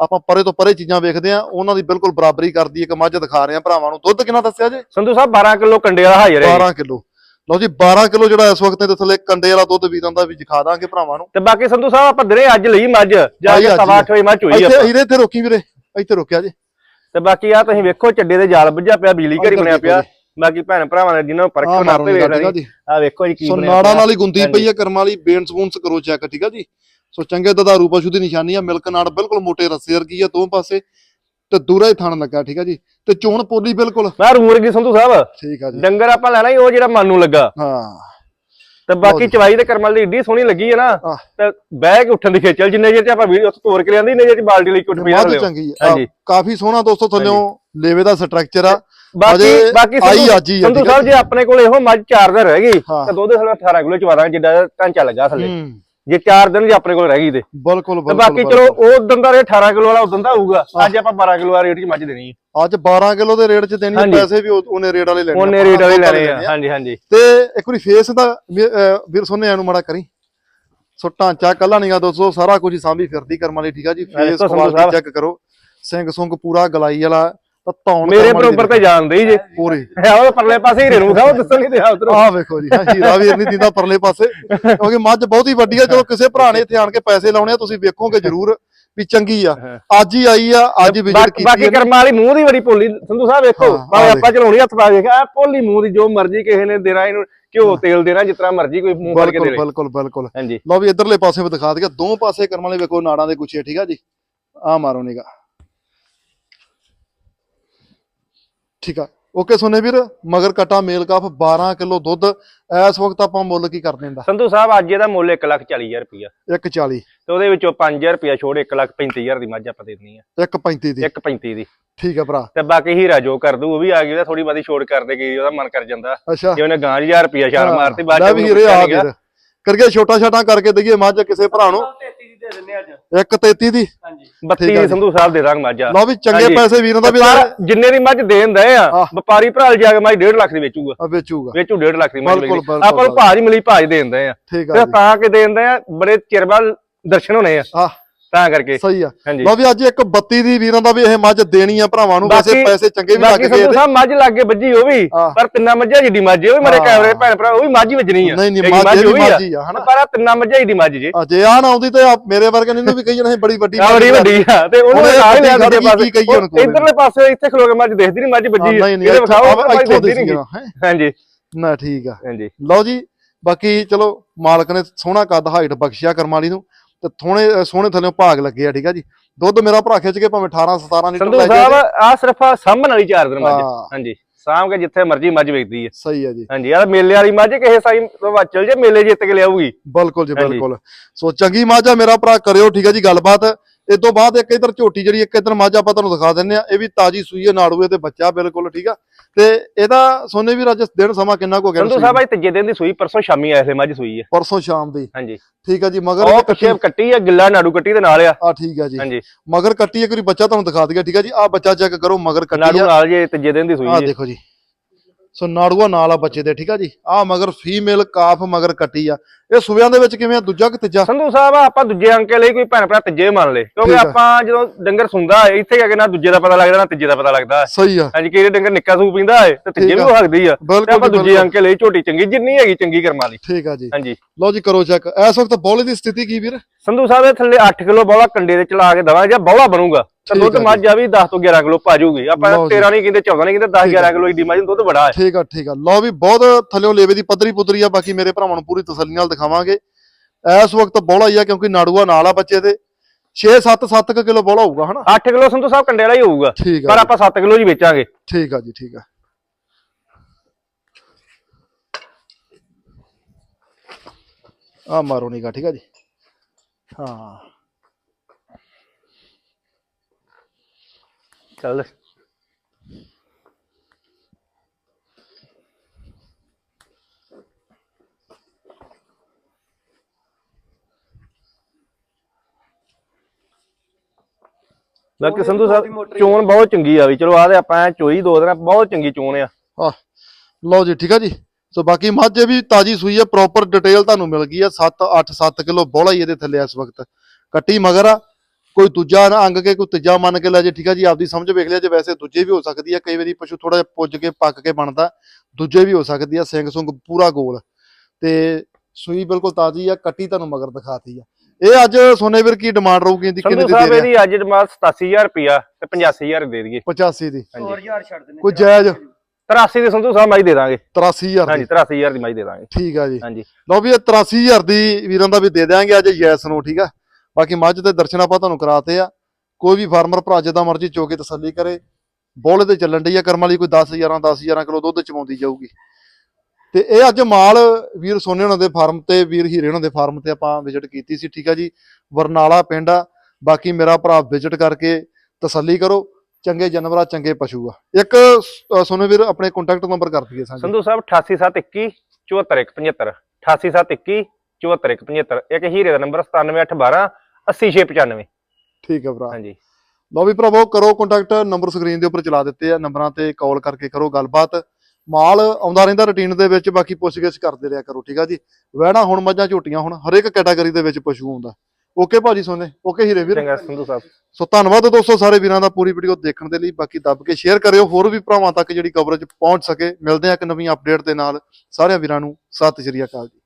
ਆਪਾਂ ਪਰੇ ਤੋਂ ਪਰੇ ਚੀਜ਼ਾਂ ਵੇਖਦੇ ਆ ਉਹਨਾਂ ਦੀ ਬਿਲਕੁਲ ਬਰਾਬਰੀ ਕਰਦੀ ਇੱਕ ਮੱਝ ਦਿਖਾ ਰਹੇ ਆ ਭਰਾਵਾਂ ਨੂੰ। ਦੁੱਧ ਕਿੰਨਾ ਦੱਸਿਆ ਜੀ? ਸੰਧੂ ਸਾਹਿਬ 12 ਕਿਲੋ ਕੰਡੇ ਵਾਲਾ ਹਾਜ਼ਰ ਹੈ 12 ਕਿਲੋ। ਲਓ ਜੀ 12 ਕਿਲੋ ਜਿਹੜਾ ਇਸ ਵਕਤ ਦੇ ਥੱਲੇ ਕੰਡੇ ਵਾਲਾ ਦੁੱਧ ਵੀਰਾਂ ਦਾ ਵੀ ਦਿਖਾ ਦਾਂਗੇ ਭਰਾਵਾਂ ਨੂੰ। ਤੇ ਬਾਕੀ ਸੰਧੂ ਸਾਹਿਬ ਆਪਾਂ ਦਿਨੇ ਅੱਜ ਲਈ ਮੱਝ ਜਾ ਕੇ ਅੱਜ ਸਵਾ ਹੀ ਅੱਠ ਵਜੇ ਮੱਝ ਹੋਈ ਇੱਥੇ ਆਪਾਂ। ਇਹਦੇ ਇੱਥੇ ਰੋਕੀ ਵੀਰੇ ਇੱਥੇ ਰੋਕਿਆ ਜੀ। ਤੇ ਬਾਕੀ ਆ ਤੁਸੀਂ ਵੇਖੋ ਚੱਡੇ ਦੇ ਜਾਲ ਵੱਜਾ ਪਿਆ ਬਿਜਲੀ ਘਰੀ ਇੱਧਰ ਬਣਿਆ ਪਿਆ। ਬਾਕੀ ਭੈਣ ਭਰਾਵਾਂ ਨੇ ਜਿਨ੍ਹਾਂ ਨੂੰ ਪਰਖ ਮਾਰੋ ਮਾਪੇ ਨਿਗਾਹ, ਵੇਖ ਆ ਰਹੀ ਆ ਵੇਖੋ ਜੀ ਕੀ ਬਣਿਆ ਨਾੜਾਂ। ਨਾਲ ਹੀ ਗੁੰਦੀ। ਪਈ ਹੈ ਕਰਮ ਵਾਲੀ ਬੇਨ ਸਪੂਨਸ ਕਰੋ ਚੈੱਕ ਠੀਕ ਆ ਜੀ? ਸੋ ਚੰਗੇ ਦਧਾਰੂ ਪਸ਼ੂ ਦੀ ਨਿਸ਼ਾਨੀ ਆ ਮਿਲਕ ਨਾੜ ਬਿਲਕੁਲ ਮੋਟੇ ਰੱਸੇ ਵਰਗੀ ਆ ਦੋ ਪਾਸੇ। ਤੇ ਦੂਰਾ ਹੀ ਥਣ ਲੱਗਾ ਠੀਕ ਆ ਜੀ? ਤੇ ਚੋਣ ਪੋਲੀ ਬਿਲਕੁਲ। ਮੈਂ ਰੂਰ ਗਈ ਸੰਧੂ ਸਾਹਿਬ। ਠੀਕ ਆ ਜੀ। ਡੰਗਰ ਆਪਾਂ ਲੈਣਾ ਹੀ ਉਹ ਜਿਹੜਾ ਮਨ ਨੂੰ ਲੱਗਾ। ਹਾਂ। ਤੇ ਲਓ ਬਾਕੀ। ਚਵਾਈ ਤੇ ਕਰਮਲ ਦੀ ਏਡੀ ਸੋਹਣੀ ਲੱਗੀ ਹੈ ਨਾ। ਤੇ ਬਹਿ ਕੇ ਉੱਠਣ ਦੀ ਖੇਚਲ ਜਿੰਨੇ ਜੇ ਤੇ ਆਪਾਂ ਵੀਡੀਓ ਉੱਥੇ ਤੋੜ ਕੇ ਲਿਆਂਦੀ ਇੰਨੇ ਜੇ ਬਾਲਟੀ ਲਈ ਉੱਠ ਪਿਆ ਮੱਝ ਚੰਗੀ ਹਾਂਜੀ। ਕਾਫੀ ਸੋਹਣਾ ਦੋਸਤੋ ਥੱਲਿਓਂ ਲੇਵੇ ਦਾ ਸਟਰਕਚਰ ਆ। ਬਾਕੀ ਬਾਕੀ ਸੰਧੂ- ਹੀ ਸਾਹਿਬ ਜੇ। ਆਪਣੇ ਕੋਲ ਇਹੋ ਮੱਝ 4 ਦਿਨ ਰਹਿ ਗਈ ਹਾਂ। ਤੇ ਦੁੱਧ ਥੱਲੇ 18 ਕਿਲੋ ਚਵਾ ਦਾਂਗੇ ਜਿੱਡਾ ਢਾਂਚਾ ਲੱਗਾ ਥੱਲੇ। ਹੂੰ। ਜੇ 4 ਦਿਨ ਜੇ ਆਪਣੇ ਕੋਲ ਰਹਿ ਗਈ ਤੇ। ਬਿਲਕੁਲ ਬਿਲਕੁਲ ਬਾਕੀ ਚਲੋ ਉਹ ਉਦੋਂ ਦਾ ਰੇਟ 18 ਕਿਲੋ ਵਾਲਾ ਉਦੋਂ ਦਾ ਹੋਊਗਾ। ਅੱਜ ਆਪਾਂ 12 ਕਿਲੋ ਵਾਲਾ ਰੇਟ 'ਚ ਮੱਝ ਦੇਣੀ ਹੈ। ਅੱਜ 12 ਕਿਲੋ ਦੇ ਰੇਟ 'ਚ ਦੇਣੀ ਆ, ਹਾਂਜੀ। ਪੈਸੇ ਵੀ ਉਹ- ਉਹਨੇ ਰੇਟ ਵਾਲੇ ਲੈਣੇ ਉਹਨੇ ਰੇਟ ਵਾਲੇ ਲੈਣੇ ਆ। ਹਾਂਜੀ ਹਾਂਜੀ। ਤੇ ਇੱਕ ਵਾਰੀ ਫੇਸ ਦਾ ਵੀਰ ਸੋਨੇ ਨੂੰ ਮਾੜਾ ਕਰੀ। ਸੋ ਢਾਂਚਾ ਕੱਲਾ ਨਹੀਂਗਾ ਦੋਸਤੋ ਸਾਰਾ ਕੁਝ ਹੀ ਸਾਂਭੀ ਫਿਰਦੀ ਕਰਮ ਵਾਲੀ ਠੀਕ ਆ ਜੀ? Face quality. ਚੈੱਕ ਕਰੋ। ਸਿੰਘ ਸੁੰਗ ਪੂਰਾ ਗਲਾਈ ਵਾਲਾ ਤਾਂ ਧੌਣ ਮੇਰੇ ਬਰੋਬਰ ਤੇ ਜਾਣਦੇ ਹੀ ਜੇ। ਪੂਰੇ। ਹੈ ਉਹ ਪਰਲੇ ਪਾਸੇ ਹੀਰੇ ਨੂੰ ਖਾਓ ਦੱਸਣ ਨਹੀਂ ਦਿਆ ਉਧਰ। ਆਹ ਵੇਖੋ ਜੀ ਹੀਰਾ ਵੀਰ ਨਹੀਂ ਦਿੰਦਾ ਪਰਲੇ ਪਾਸੇ। ਕਿਉਂਕਿ ਮੱਝ ਬਹੁਤੀ ਵੱਡੀ ਆ ਜਦੋਂ ਕਿਸੇ ਭਰਾ ਨੇ ਇੱਥੇ ਆਣ ਕੇ ਪੈਸੇ ਲਾਉਣੇ ਆ ਤੁਸੀਂ ਵੇਖੋਗੇ ਜ਼ਰੂਰ ਵੀ ਚੰਗੀ ਆ। ਹਾਂ। ਅੱਜ ਹੀ ਆਈ ਆ ਅੱਜ ਵਿਜ਼ਿਟ ਕੀਤੀ ਬਾਕੀ। ਕਰਮਾਂ ਵਾਲੀ ਮੂੰਹ ਦੀ ਬੜੀ ਭੋਲੀ। ਸੰਧੂ ਸਾਹਿਬ ਵੇਖੋ ਹਾਂ, ਭਾਵੇਂ ਆਪਾਂ ਚਲਾਉਣੀ ਹੱਥ ਪਾ ਕੇ ਆ ਭੋਲੀ ਮੂੰਹ ਦੀ ਜੋ ਮਰਜ਼ੀ ਕਿਸੇ ਨੇ ਦੇਣਾ ਇਹਨੂੰ ਘਿਓ ਤੇਲ ਦੇਣਾ ਜਿਸ ਤਰ੍ਹਾਂ ਮਰਜ਼ੀ ਕੋਈ ਮੂੰਹ ਕਰਕੇ ਬਿਲਕੁਲ ਦੇਵੇ ਬਿਲਕੁਲ ਬਿਲਕੁਲ। ਹਾਂਜੀ। ਲਓ ਵੀ ਇਧਰਲੇ ਪਾਸੇ ਵੀ ਦਿਖਾ ਦਿਆ ਦੋ ਪਾਸੇ ਕਰਮ ਵਾਲੇ ਵੇਖੋ ਨਾੜਾਂ ਦੇ ਗੁੱਛੇ ਠੀਕ ਆ ਜੀ? ਆ ਮਾਰੋ ਨਿਗਾ ਠੀਕ ਆ। ਓਕੇ ਸੋਨੇ ਵੀਰ ਮਗਰ ਕਟਾ ਮੇਲ ਕਾਫ 12 ਕਿਲੋ ਦੁੱਧ। ਇਸ ਵਕਤ ਆਪਾਂ ਮੁੱਲ ਕੀ ਕਰਦੇ ਦਾ ਸੰਧੂ ਸਾਹਿਬ ਅੱਜ ਇਹਦਾ ਮੁੱਲ 140000 ਰੁਪਇਆ 140 ਤੇ ਉਹਦੇ ਵਿੱਚੋਂ 5000 ਰੁਪਇਆ ਛੋੜ 135000 ਦੀ ਮੱਝ ਆਪਾਂ ਦੇ ਦੇਣੀ ਆ। 135 ਦੀ। 135 ਦੀ। ਠੀਕ ਆ ਭਰਾ। ਤੇ ਬਾਕੀ ਹੀਰਾ ਜੋ ਕਰ ਦੂ ਉਹ ਵੀ ਆ ਗਈ ਉਹਦਾ ਥੋੜੀ ਬਾਦੀ ਛੋੜ ਕਰ ਦੇਗੀ ਉਹਦਾ ਮਨ ਕਰ ਜਾਂਦਾ। ਅੱਛਾ। ਜੇ ਉਹਨੇ ਗਾਂ 1000 ਰੁਪਇਆ ਛਾਲ ਮਾਰਤੀ ਬਾਅਦ ਚ ਵੀ ਹੀਰੇ ਆ। ਵੀਰ। ਕਰਕੇ ਛੋਟਾ ਛਾਟਾ ਕਰਕੇ ਦਈਏ ਮੱਝ ਕਿਸੇ ਭਰਾ ਨੂੰ। 33 ਦੀ ਦੇ ਦਿੰਨੇ ਅੱਜ। 133 ਦੀ? ਹਾਂਜੀ। 32 ਠੀਕ ਆ ਦੀ ਜੀ। ਸੰਧੂ ਸਾਹਿਬ ਦੇ ਦਾਂਗੇ ਮੱਝ ਲਓ ਵੀ ਚੰਗੇ। ਪੈਸੇ ਵੀਰਾਂ ਦਾ ਵੀ ਜਿੰਨੇ ਦੀ ਮੱਝ ਦੇਣ ਦਏ ਆ। ਵਪਾਰੀ ਭਰਾ ਜਾ ਕੇ ਮੱਝ 1.5 ਲੱਖ ਦੀ ਵੇਚੂਗਾ। ਆ ਵੇਚੂਗਾ। ਵੇਚੂ 1.5 ਲੱਖ ਦੀ ਮੱਝ ਆਪਾਂ ਨੂੰ ਭਾਜ ਮਿਲੀ ਭਾਜ ਦੇਣ ਦਏ ਆ। ਤੇ ਤਾਂ ਕਿ ਦੇਣ ਦਏ ਆ ਬੜੇ ਚਿਰ ਬਾਅਦ ਦਰਸ਼ਨ ਹੋਣੇ ਆ। ਆ ਤਾਂ ਕਰਕੇ। ਸਹੀ ਆ। ਹਾਂਜੀ। ਲਓ ਵੀ ਅੱਜ ਇੱਕ 32 ਦੀ ਵੀਰਾਂ ਦਾ ਵੀ ਇਹ ਮੱਝ ਦੇਣੀ ਆ ਭਰਾਵਾਂ ਨੂੰ ਵੈਸੇ ਬਾਕੀ- ਪੈਸੇ ਚੰਗੇ ਵੀ ਲੱਗ ਬਾਕੀ ਗਏ ਸੰਧੂ ਸਾਹਿਬ ਮੱਝ ਲੱਗੇ ਵੱਜੀ ਉਹ ਵੀ। ਹਾਂ। ਪਰ ਤਿੰਨਾਂ ਮੱਝਾਂ ਜਿੱਡੀ ਮੱਝ ਉਹ ਵੀ ਮੇਰੇ ਹਾਂ। ਕੈਮਰੇ ਭੈਣ ਭਰਾ ਉਹ ਵੀ ਮੱਝ ਹੀ ਵੱਜਣੀ ਆ। ਨਹੀਂ ਨਹੀਂ ਮੱਝ ਇਹ ਵੀ ਉਹ ਹੀ ਆ। ਮੱਝ ਹੀ ਆ ਹਨਾ। ਪਰ ਆ ਤਿੰਨਾਂ ਮੱਝਾਂ ਜਿੱਡੀ ਮੱਝ ਜੇ। ਆ ਜੇ ਆ ਨਾ ਆਉਂਦੀ ਤੇ ਆ ਮੇਰੇ ਵਰਗੇ ਨੇ ਇਹਨੂੰ ਵੀ ਕਹੀ ਜਾਣਾ ਸੀ ਬੜੀ ਵੱਡੀ ਆ ਬੜੀ ਮੱਝ ਵੱਡੀ ਆ ਤੇ ਉਹਨੂੰ ਨਾਲ ਹੀ ਲਿਆ ਦੂਜੇ ਗਈ, ਕੀ ਹੁਣ ਪਾਸੇ ਕੋਲ ਇਧਰਲੇ ਪਾਸੇ ਇੱਥੇ ਖਲੋ ਕੇ ਮੱਝ ਦੇਖਦੀ ਨਹੀਂ ਮੱਝ ਵੱਜੀ ਆ ਨਹੀਂ ਨਹੀਂ ਇਹਦੇ ਵਿਖਾਓ ਇੱਥੋਂ ਮੱਝ ਇੱਥੋਂ ਦੇਖਦੀ ਨਹੀਂ। ਹੈਂ। ਹਾਂਜੀ। ਨਾ ਠੀਕ ਆ। ਹਾਂਜੀ। ਲਓ ਜੀ ਬਾਕੀ ਚਲੋ ਮਾਲਕ ਨੇ ਸੋਹਣਾ ਕੱਦ ਹਾਈਟ ਬਖਸ਼ਿਆ ਕਰਮ ਵਾਲੀ ਨੂੰ। ਤੇ ਥੋੜੇ ਸੋਹਣੇ ਥੱਲੇ ਭਾਗ ਲੱਗੇ ਆ ਠੀਕ ਆ ਜੀ? ਦੁੱਧ ਮੇਰਾ ਭਰਾ ਖਿੱਚ ਕੇ ਭਾਵੇਂ 18 17 ਲੀਟਰ ਲੈ ਸਾਹਿਬ ਜਾਏ ਆ ਸਿਰਫ ਸਾਂਭਣ ਵਾਲੀ ਚਾਰ ਦਿਨ ਮੱਝ। ਹਾਂ। ਹਾਂਜੀ ਸਾਂਭ ਕੇ ਜਿੱਥੇ ਮਰਜ਼ੀ ਮੱਝ ਵੇਚਦੀ ਹੈ ਸਹੀ ਆ ਜੀ। ਹਾਂਜੀ ਆ ਮੇਲੇ ਵਾਲੀ ਮੱਝ ਕਿਸੇ ਸਾਈ ਚੱਲ ਜੇ ਮੇਲੇ ਜਿੱਤ ਕੇ ਲਿਆਊਗੀ। ਬਿਲਕੁਲ ਜੀ। ਬਿਲਕੁਲ। ਸੋ ਚੰਗੀ ਮੱਝ ਆ ਮੇਰਾ ਭਰਾ ਕਰਿਓ ਠੀਕ ਆ ਜੀ ਗੱਲਬਾਤ। ਇਸ ਤੋਂ ਬਾਅਦ ਇੱਕ ਇਧਰ ਝੋਟੀ ਜਿਹੜੀ ਇੱਕ ਇਧਰ ਮੱਝ ਆਪਾਂ ਤੁਹਾਨੂੰ ਦਿਖਾ ਦਿੰਨੇ ਆ ਇਹ ਵੀ ਤਾਜੀ ਸੂਈ ਹੈ ਨਾੜੂਏ ਤੇ ਬੱਚਾ ਬਿਲਕੁਲ ਠੀਕ ਆ। ਤੇ ਇਹਦਾ ਸੋਨੇ ਵੀ ਅੱਜ ਦਿਨ ਸਮਾਂ ਕਿੰਨਾ ਕੁ ਗਿਆ ਸੰਧੂ ਸਾਹਿਬ ਅੱਜ ਤੀਜੇ ਦਿਨ ਦੀ ਸੂਈ ਪਰਸੋਂ ਸ਼ਾਮੀ ਆਏ ਸੀ ਮੱਝ ਸੂਈ ਹੈ। ਪਰਸੋਂ ਸ਼ਾਮ ਦੀ। ਹਾਂਜੀ। ਠੀਕ ਆ ਜੀ ਮਗਰ ਉਹ ਪਿੱਛੇ ਕੱਟੀ ਆ ਗਿੱਲਾ ਨਾੜੂ ਕੱਟੀ ਦੇ ਨਾਲ ਆ। ਆ ਠੀਕ ਆ ਜੀ। ਹਾਂਜੀ। ਮਗਰ ਕੱਟੀ ਇੱਕ ਵਾਰੀ ਬੱਚਾ ਤੁਹਾਨੂੰ ਦਿਖਾ ਦਈਏ ਠੀਕ ਆ ਜੀ। ਆ ਬੱਚਾ ਚੈੱਕ ਕਰੋ ਮਗਰ ਕੱਟੀ ਨਾੜੂ ਆ। ਨਾਲ ਜੇ ਤੀਜੇ ਦਿਨ ਦੀ ਸੂਈ ਆ ਹੈ। ਦੇਖੋ ਜੀ। ਸੋ ਨਾੜੂਆ ਨਾਲ ਆ ਬੱਚੇ ਦੇ ਠੀਕ ਆ ਜੀ? ਆ ਮਗਰ ਫੀਮੇਲ ਕਾਫ ਮਗਰ ਕੱਟੀ ਆ। ਇਹ ਸੂਬਿਆਂ ਦੇ ਵਿੱਚ ਕਿਵੇਂ ਆ? ਦੂਜਾ ਕਿ ਤੀਜਾ? ਸੰਧੂ ਸਾਹਿਬ ਆਪਾਂ ਦੂਜੇ ਅੰਕੇ ਲਈ ਕੋਈ ਭੈਣ ਭਰਾ ਤੀਜੇ ਮੰਨ ਲੇ ਕਿਉਂਕਿ। ਆਪਾਂ ਜਦੋਂ ਡੰਗਰ ਸੁੰਦਾ ਹੈ ਇੱਥੇ ਆ ਕੇ ਨਾ ਦੂਜੇ ਦਾ ਪਤਾ ਲੱਗਦਾ ਨਾ ਤੀਜੇ ਦਾ ਪਤਾ ਲੱਗਦਾ। ਸਹੀ ਆ। ਹਾਂਜੀ ਕਿਹੜੇ ਡੰਗਰ ਨਿੱਕਾ ਸੂ ਪੀਂਦਾ ਹੈ ਤੇ ਤੀਜੇ ਵੀ ਆ। ਹੋ ਸਕਦੀ ਆ। ਤੇ ਆਪਾਂ ਦੂਜੇ। ਅੰਕੇ ਲਈ ਝੋਟੀ ਚੰਗੀ ਜਿੰਨੀ ਹੈਗੀ ਚੰਗੀ ਕਰਮਾਂ ਲਈ ਠੀਕ ਆ ਜੀ। ਹਾਂਜੀ। ਲਓ ਜੀ ਕਰੋ ਚੈੱਕ ਇਸ ਵਕਤ ਬੋਲੇ ਦੀ ਸਥਿਤੀ ਕੀ ਵੀਰ? ਸੰਧੂ ਸਾਹਿਬ ਦੇ ਥੱਲੇ 8 ਕਿਲੋ ਬੌਲਾ ਕੰਡੇ ਦੇ ਚਲਾ ਕੇ ਦਵਾਂਗੇ ਜਾਂ ਬੌਲਾ ਬਣੂਗਾ? ਤਾਂ ਦੁੱਧ। ਮੱਝ ਆ ਵੀ 10 ਤੋਂ 11 ਕਿਲੋ ਪਾ ਆਪਾਂ ਲਓ ਜੀ। 13 ਨਹੀਂ ਕਹਿੰਦੇ 14 ਨਹੀਂ ਕਹਿੰਦੇ 10 ਠੀਕ ਆ। 11 ਕਿਲੋ ਦੀ ਮੱਝ ਨੂੰ ਦੁੱਧ ਬੜਾ ਹੈ। ਠੀਕ ਆ ਠੀਕ ਆ। ਲਓ ਵੀ ਬਹੁਤ ਥੱਲਿਓ ਲੇਵੇ ਦੀ ਪੱਧਰੀ ਪੁੱਤਰੀ ਆ ਬਾਕੀ ਮੇਰੇ ਭਰਾਵਾਂ ਨੂੰ ਪੂਰੀ ਤਸੱਲੀ ਨਾਲ ਦਿਖਾਵਾਂਗੇ। ਇਸ ਵਕਤ ਬੋਲਾ ਹੀ ਆ ਕਿਉਂਕਿ ਨਾੜੂਆ ਨਾਲ ਆ ਬੱਚੇ ਦੇ। 6 7 7 ਕਿਲੋ ਬੋਲਾ ਹੋਊਗਾ ਹਨਾ? 8 ਕਿਲੋ ਸੰਧੂ ਸਾਹਿਬ ਕੰਡੇ ਵਾਲਾ ਹੀ ਹੋਊਗਾ। ਪਰ ਆਪਾਂ 7 ਕਿਲੋ ਜੀ ਵੇਚਾਂਗੇ। ਠੀਕ ਆ ਜੀ ਠੀਕ ਆ। ਆ ਮਾਰੋ ਨਿਗਾ ਠੀਕ ਆ ਜੀ। ਹਾਂ। ਚੱਲ। ਬਾਕੀ ਸੰਧੂ ਸਾਹਿਬ ਚੋਣ ਬਹੁਤ ਚੰਗੀ ਆ ਵੀ ਚਲੋ ਆ ਤੇ ਆਪਾਂ ਐਂ ਚੋਈ ਦੋ ਦਿਨ ਬਹੁਤ ਚੰਗੀ ਚੋਣ ਆ। ਆ ਲਓ ਜੀ ਠੀਕ ਆ ਜੀ। ਸੋ ਬਾਕੀ ਮੱਝ ਇਹ ਵੀ ਤਾਜੀ ਸੂਈ ਹੈ ਪ੍ਰੋਪਰ ਡਿਟੇਲ ਤੁਹਾਨੂੰ ਮਿਲ ਗਈ ਆ 7 8 7 ਕਿਲੋ ਬੋਲਾ ਹੀ ਇਹਦੇ ਥੱਲੇ ਇਸ ਵਕਤ। ਕੱਟੀ ਮਗਰ ਆ ਕੋਈ ਦੂਜਾ ਨਾ ਅੰਗ ਕੇ ਕੋਈ ਤੀਜਾ ਮੰਨ ਕੇ ਲੈ ਜੇ ਠੀਕ ਆ ਜੀ ਆਪਦੀ ਸਮਝ ਵੇਖ ਲਿਆ ਜੇ ਵੈਸੇ ਦੂਜੇ ਵੀ ਹੋ ਸਕਦੀ ਆ ਕਈ ਵਾਰੀ ਪਸ਼ੂ ਥੋੜਾ ਜਿਹਾ ਪੁੱਜ ਕੇ ਪੱਕ ਕੇ ਬਣਦਾ ਦੂਜੇ ਵੀ ਹੋ ਸਕਦੀ ਆ ਸਿੰਘ ਸੁੰਗ ਪੂਰਾ ਗੋਲ। ਤੇ ਸੂਈ ਬਿਲਕੁਲ ਤਾਜੀ ਆ ਕੱਟੀ ਤੁਹਾਨੂੰ ਮਗਰ ਦਿਖਾਤੀ ਆ। ਇਹ ਅੱਜ ਸੋਨੇ ਵੀਰ ਕੀ ਡਿਮਾਂਡ ਰਹੂਗੀ ਇਹਦੀ ਕਿੰਨੇ ਦੀ ਦੇ ਰਿਹਾ ਇਹਦੀ ਅੱਜ ਡਿਮਾਂਡ 87000 ਰੁਪਿਆ ਤੇ 85000 ਦੇ ਦਈਏ। 85 ਦੀ। ਹਾਂਜੀ। 4000 ਛੱਡ ਦਿੰਨੇ ਕੋਈ ਜਾਇਜ਼? 83 ਦੇ ਸੰਧੂ ਸਾਹਿਬ ਮਾਈ ਦੇ ਦਾਂਗੇ। 83000 ਹਾਂਜੀ ਦੀ 83000 ਦੀ ਮਾਈ ਦੇ ਦਾਂਗੇ। ਠੀਕ ਆ ਜੀ। ਹਾਂਜੀ। ਲਓ ਵੀ ਇਹ 83000 ਦੀ ਵੀਰਾਂ ਦਾ ਵੀ ਦੇ ਦਿਆਂਗੇ ਅੱਜ ਯੈਸ ਨੂੰ ਠੀਕ ਆ? ਬਾਕੀ ਮੱਝ ਦੇ ਦਰਸ਼ਨ ਆਪਾਂ ਤੁਹਾਨੂੰ ਕਰਾਤੇ ਆ। ਕੋਈ ਵੀ ਫਾਰਮਰ ਭਰਾ ਜਿੱਦਾਂ ਮਰਜ਼ੀ ਚੋ ਕੇ ਤਸੱਲੀ ਕਰੇ। ਬੋਲੇ ਤੇ ਚੱਲਣ ਡਈ ਆ, ਕਰਮ ਵਾਲੀ ਕੋਈ 10 11 10 11 ਕਿਲੋ ਦੁੱਧ ਚਵਾਉਂਦੀ ਜਾਊਗੀ। ਤੇ ਇਹ ਅੱਜ ਮਾਲ ਵੀਰ ਸੋਨੇ ਉਹਨਾਂ ਦੇ ਫਾਰਮ ਤੇ, ਵੀਰ ਹੀਰੇ ਉਹਨਾਂ ਦੇ ਫਾਰਮ ਤੇ ਆਪਾਂ ਵਿਜ਼ਿਟ ਕੀਤੀ ਸੀ, ਠੀਕ ਆ ਜੀ। ਬਰਨਾਲਾ ਪਿੰਡ ਆ। ਬਾਕੀ ਮੇਰਾ ਭਰਾ ਵਿਜ਼ਿਟ ਕਰਕੇ ਤਸੱਲੀ ਕਰੋ। ਚੰਗੇ ਜਾਨਵਰ ਆ, ਚੰਗੇ ਪਸ਼ੂ ਆ। ਇੱਕ ਸੋਨੇ ਵੀਰ, ਆਪਣੇ ਕੰਟੈਕਟ ਨੰਬਰ ਕਰ ਦਈਏ ਸਾਂਝੇ। ਸੰਧੂ ਸਾਹਿਬ 88721 74175 88721 74175 ਇੱਕ ਹੀਰੇ ਦਾ ਨੰਬਰ 97812 80695 ਠੀਕ ਆ ਭਰਾ। ਹਾਂਜੀ। ਲਓ ਵੀ ਭਰਾਵੋ ਕਰੋ ਕੰਟੈਕਟ ਨੰਬਰ ਸਕਰੀਨ ਦੇ ਉੱਪਰ ਚਲਾ ਦਿੱਤੇ ਆ ਨੰਬਰਾਂ ਤੇ ਕਾਲ ਕਰਕੇ ਕਰੋ ਗੱਲਬਾਤ। ਮਾਲ ਆਉਂਦਾ ਰਹਿੰਦਾ ਰੁਟੀਨ ਦੇ ਵਿੱਚ ਬਾਕੀ ਪੁੱਛਗਿੱਛ ਕਰਦੇ ਰਿਹਾ ਕਰੋ ਠੀਕ ਆ ਜੀ? ਵਹਿਣਾ ਹੁਣ ਮੱਝਾਂ ਝੋਟੀਆਂ ਹੁਣ ਹਰੇਕ ਕੈਟਾਗਰੀ ਦੇ ਵਿੱਚ ਪਸ਼ੂ ਆਉਂਦਾ। ਓਕੇ ਭਾਜੀ ਸੋਨੇ ਓਕੇ ਹੀਰੇ ਵੀਰ। ਚੰਗਾ ਸੰਧੂ ਸਾਹਿਬ। ਸੋ ਧੰਨਵਾਦ ਦੋਸਤੋ ਸਾਰੇ ਵੀਰਾਂ ਦਾ ਪੂਰੀ ਵੀਡੀਓ ਦੇਖਣ ਦੇ ਲਈ। ਬਾਕੀ ਦੱਬ ਕੇ ਸ਼ੇਅਰ ਕਰਿਓ ਹੋਰ ਵੀ ਭਰਾਵਾਂ ਤੱਕ ਜਿਹੜੀ ਕਵਰੇਜ ਪਹੁੰਚ ਸਕੇ। ਮਿਲਦੇ ਆ ਇੱਕ ਨਵੀਂ ਅਪਡੇਟ ਦੇ ਨਾਲ। ਸਾਰਿਆਂ ਵੀਰਾਂ ਨੂੰ ਸਤਿ ਸ਼੍ਰੀ ਅਕਾਲ ਜੀ।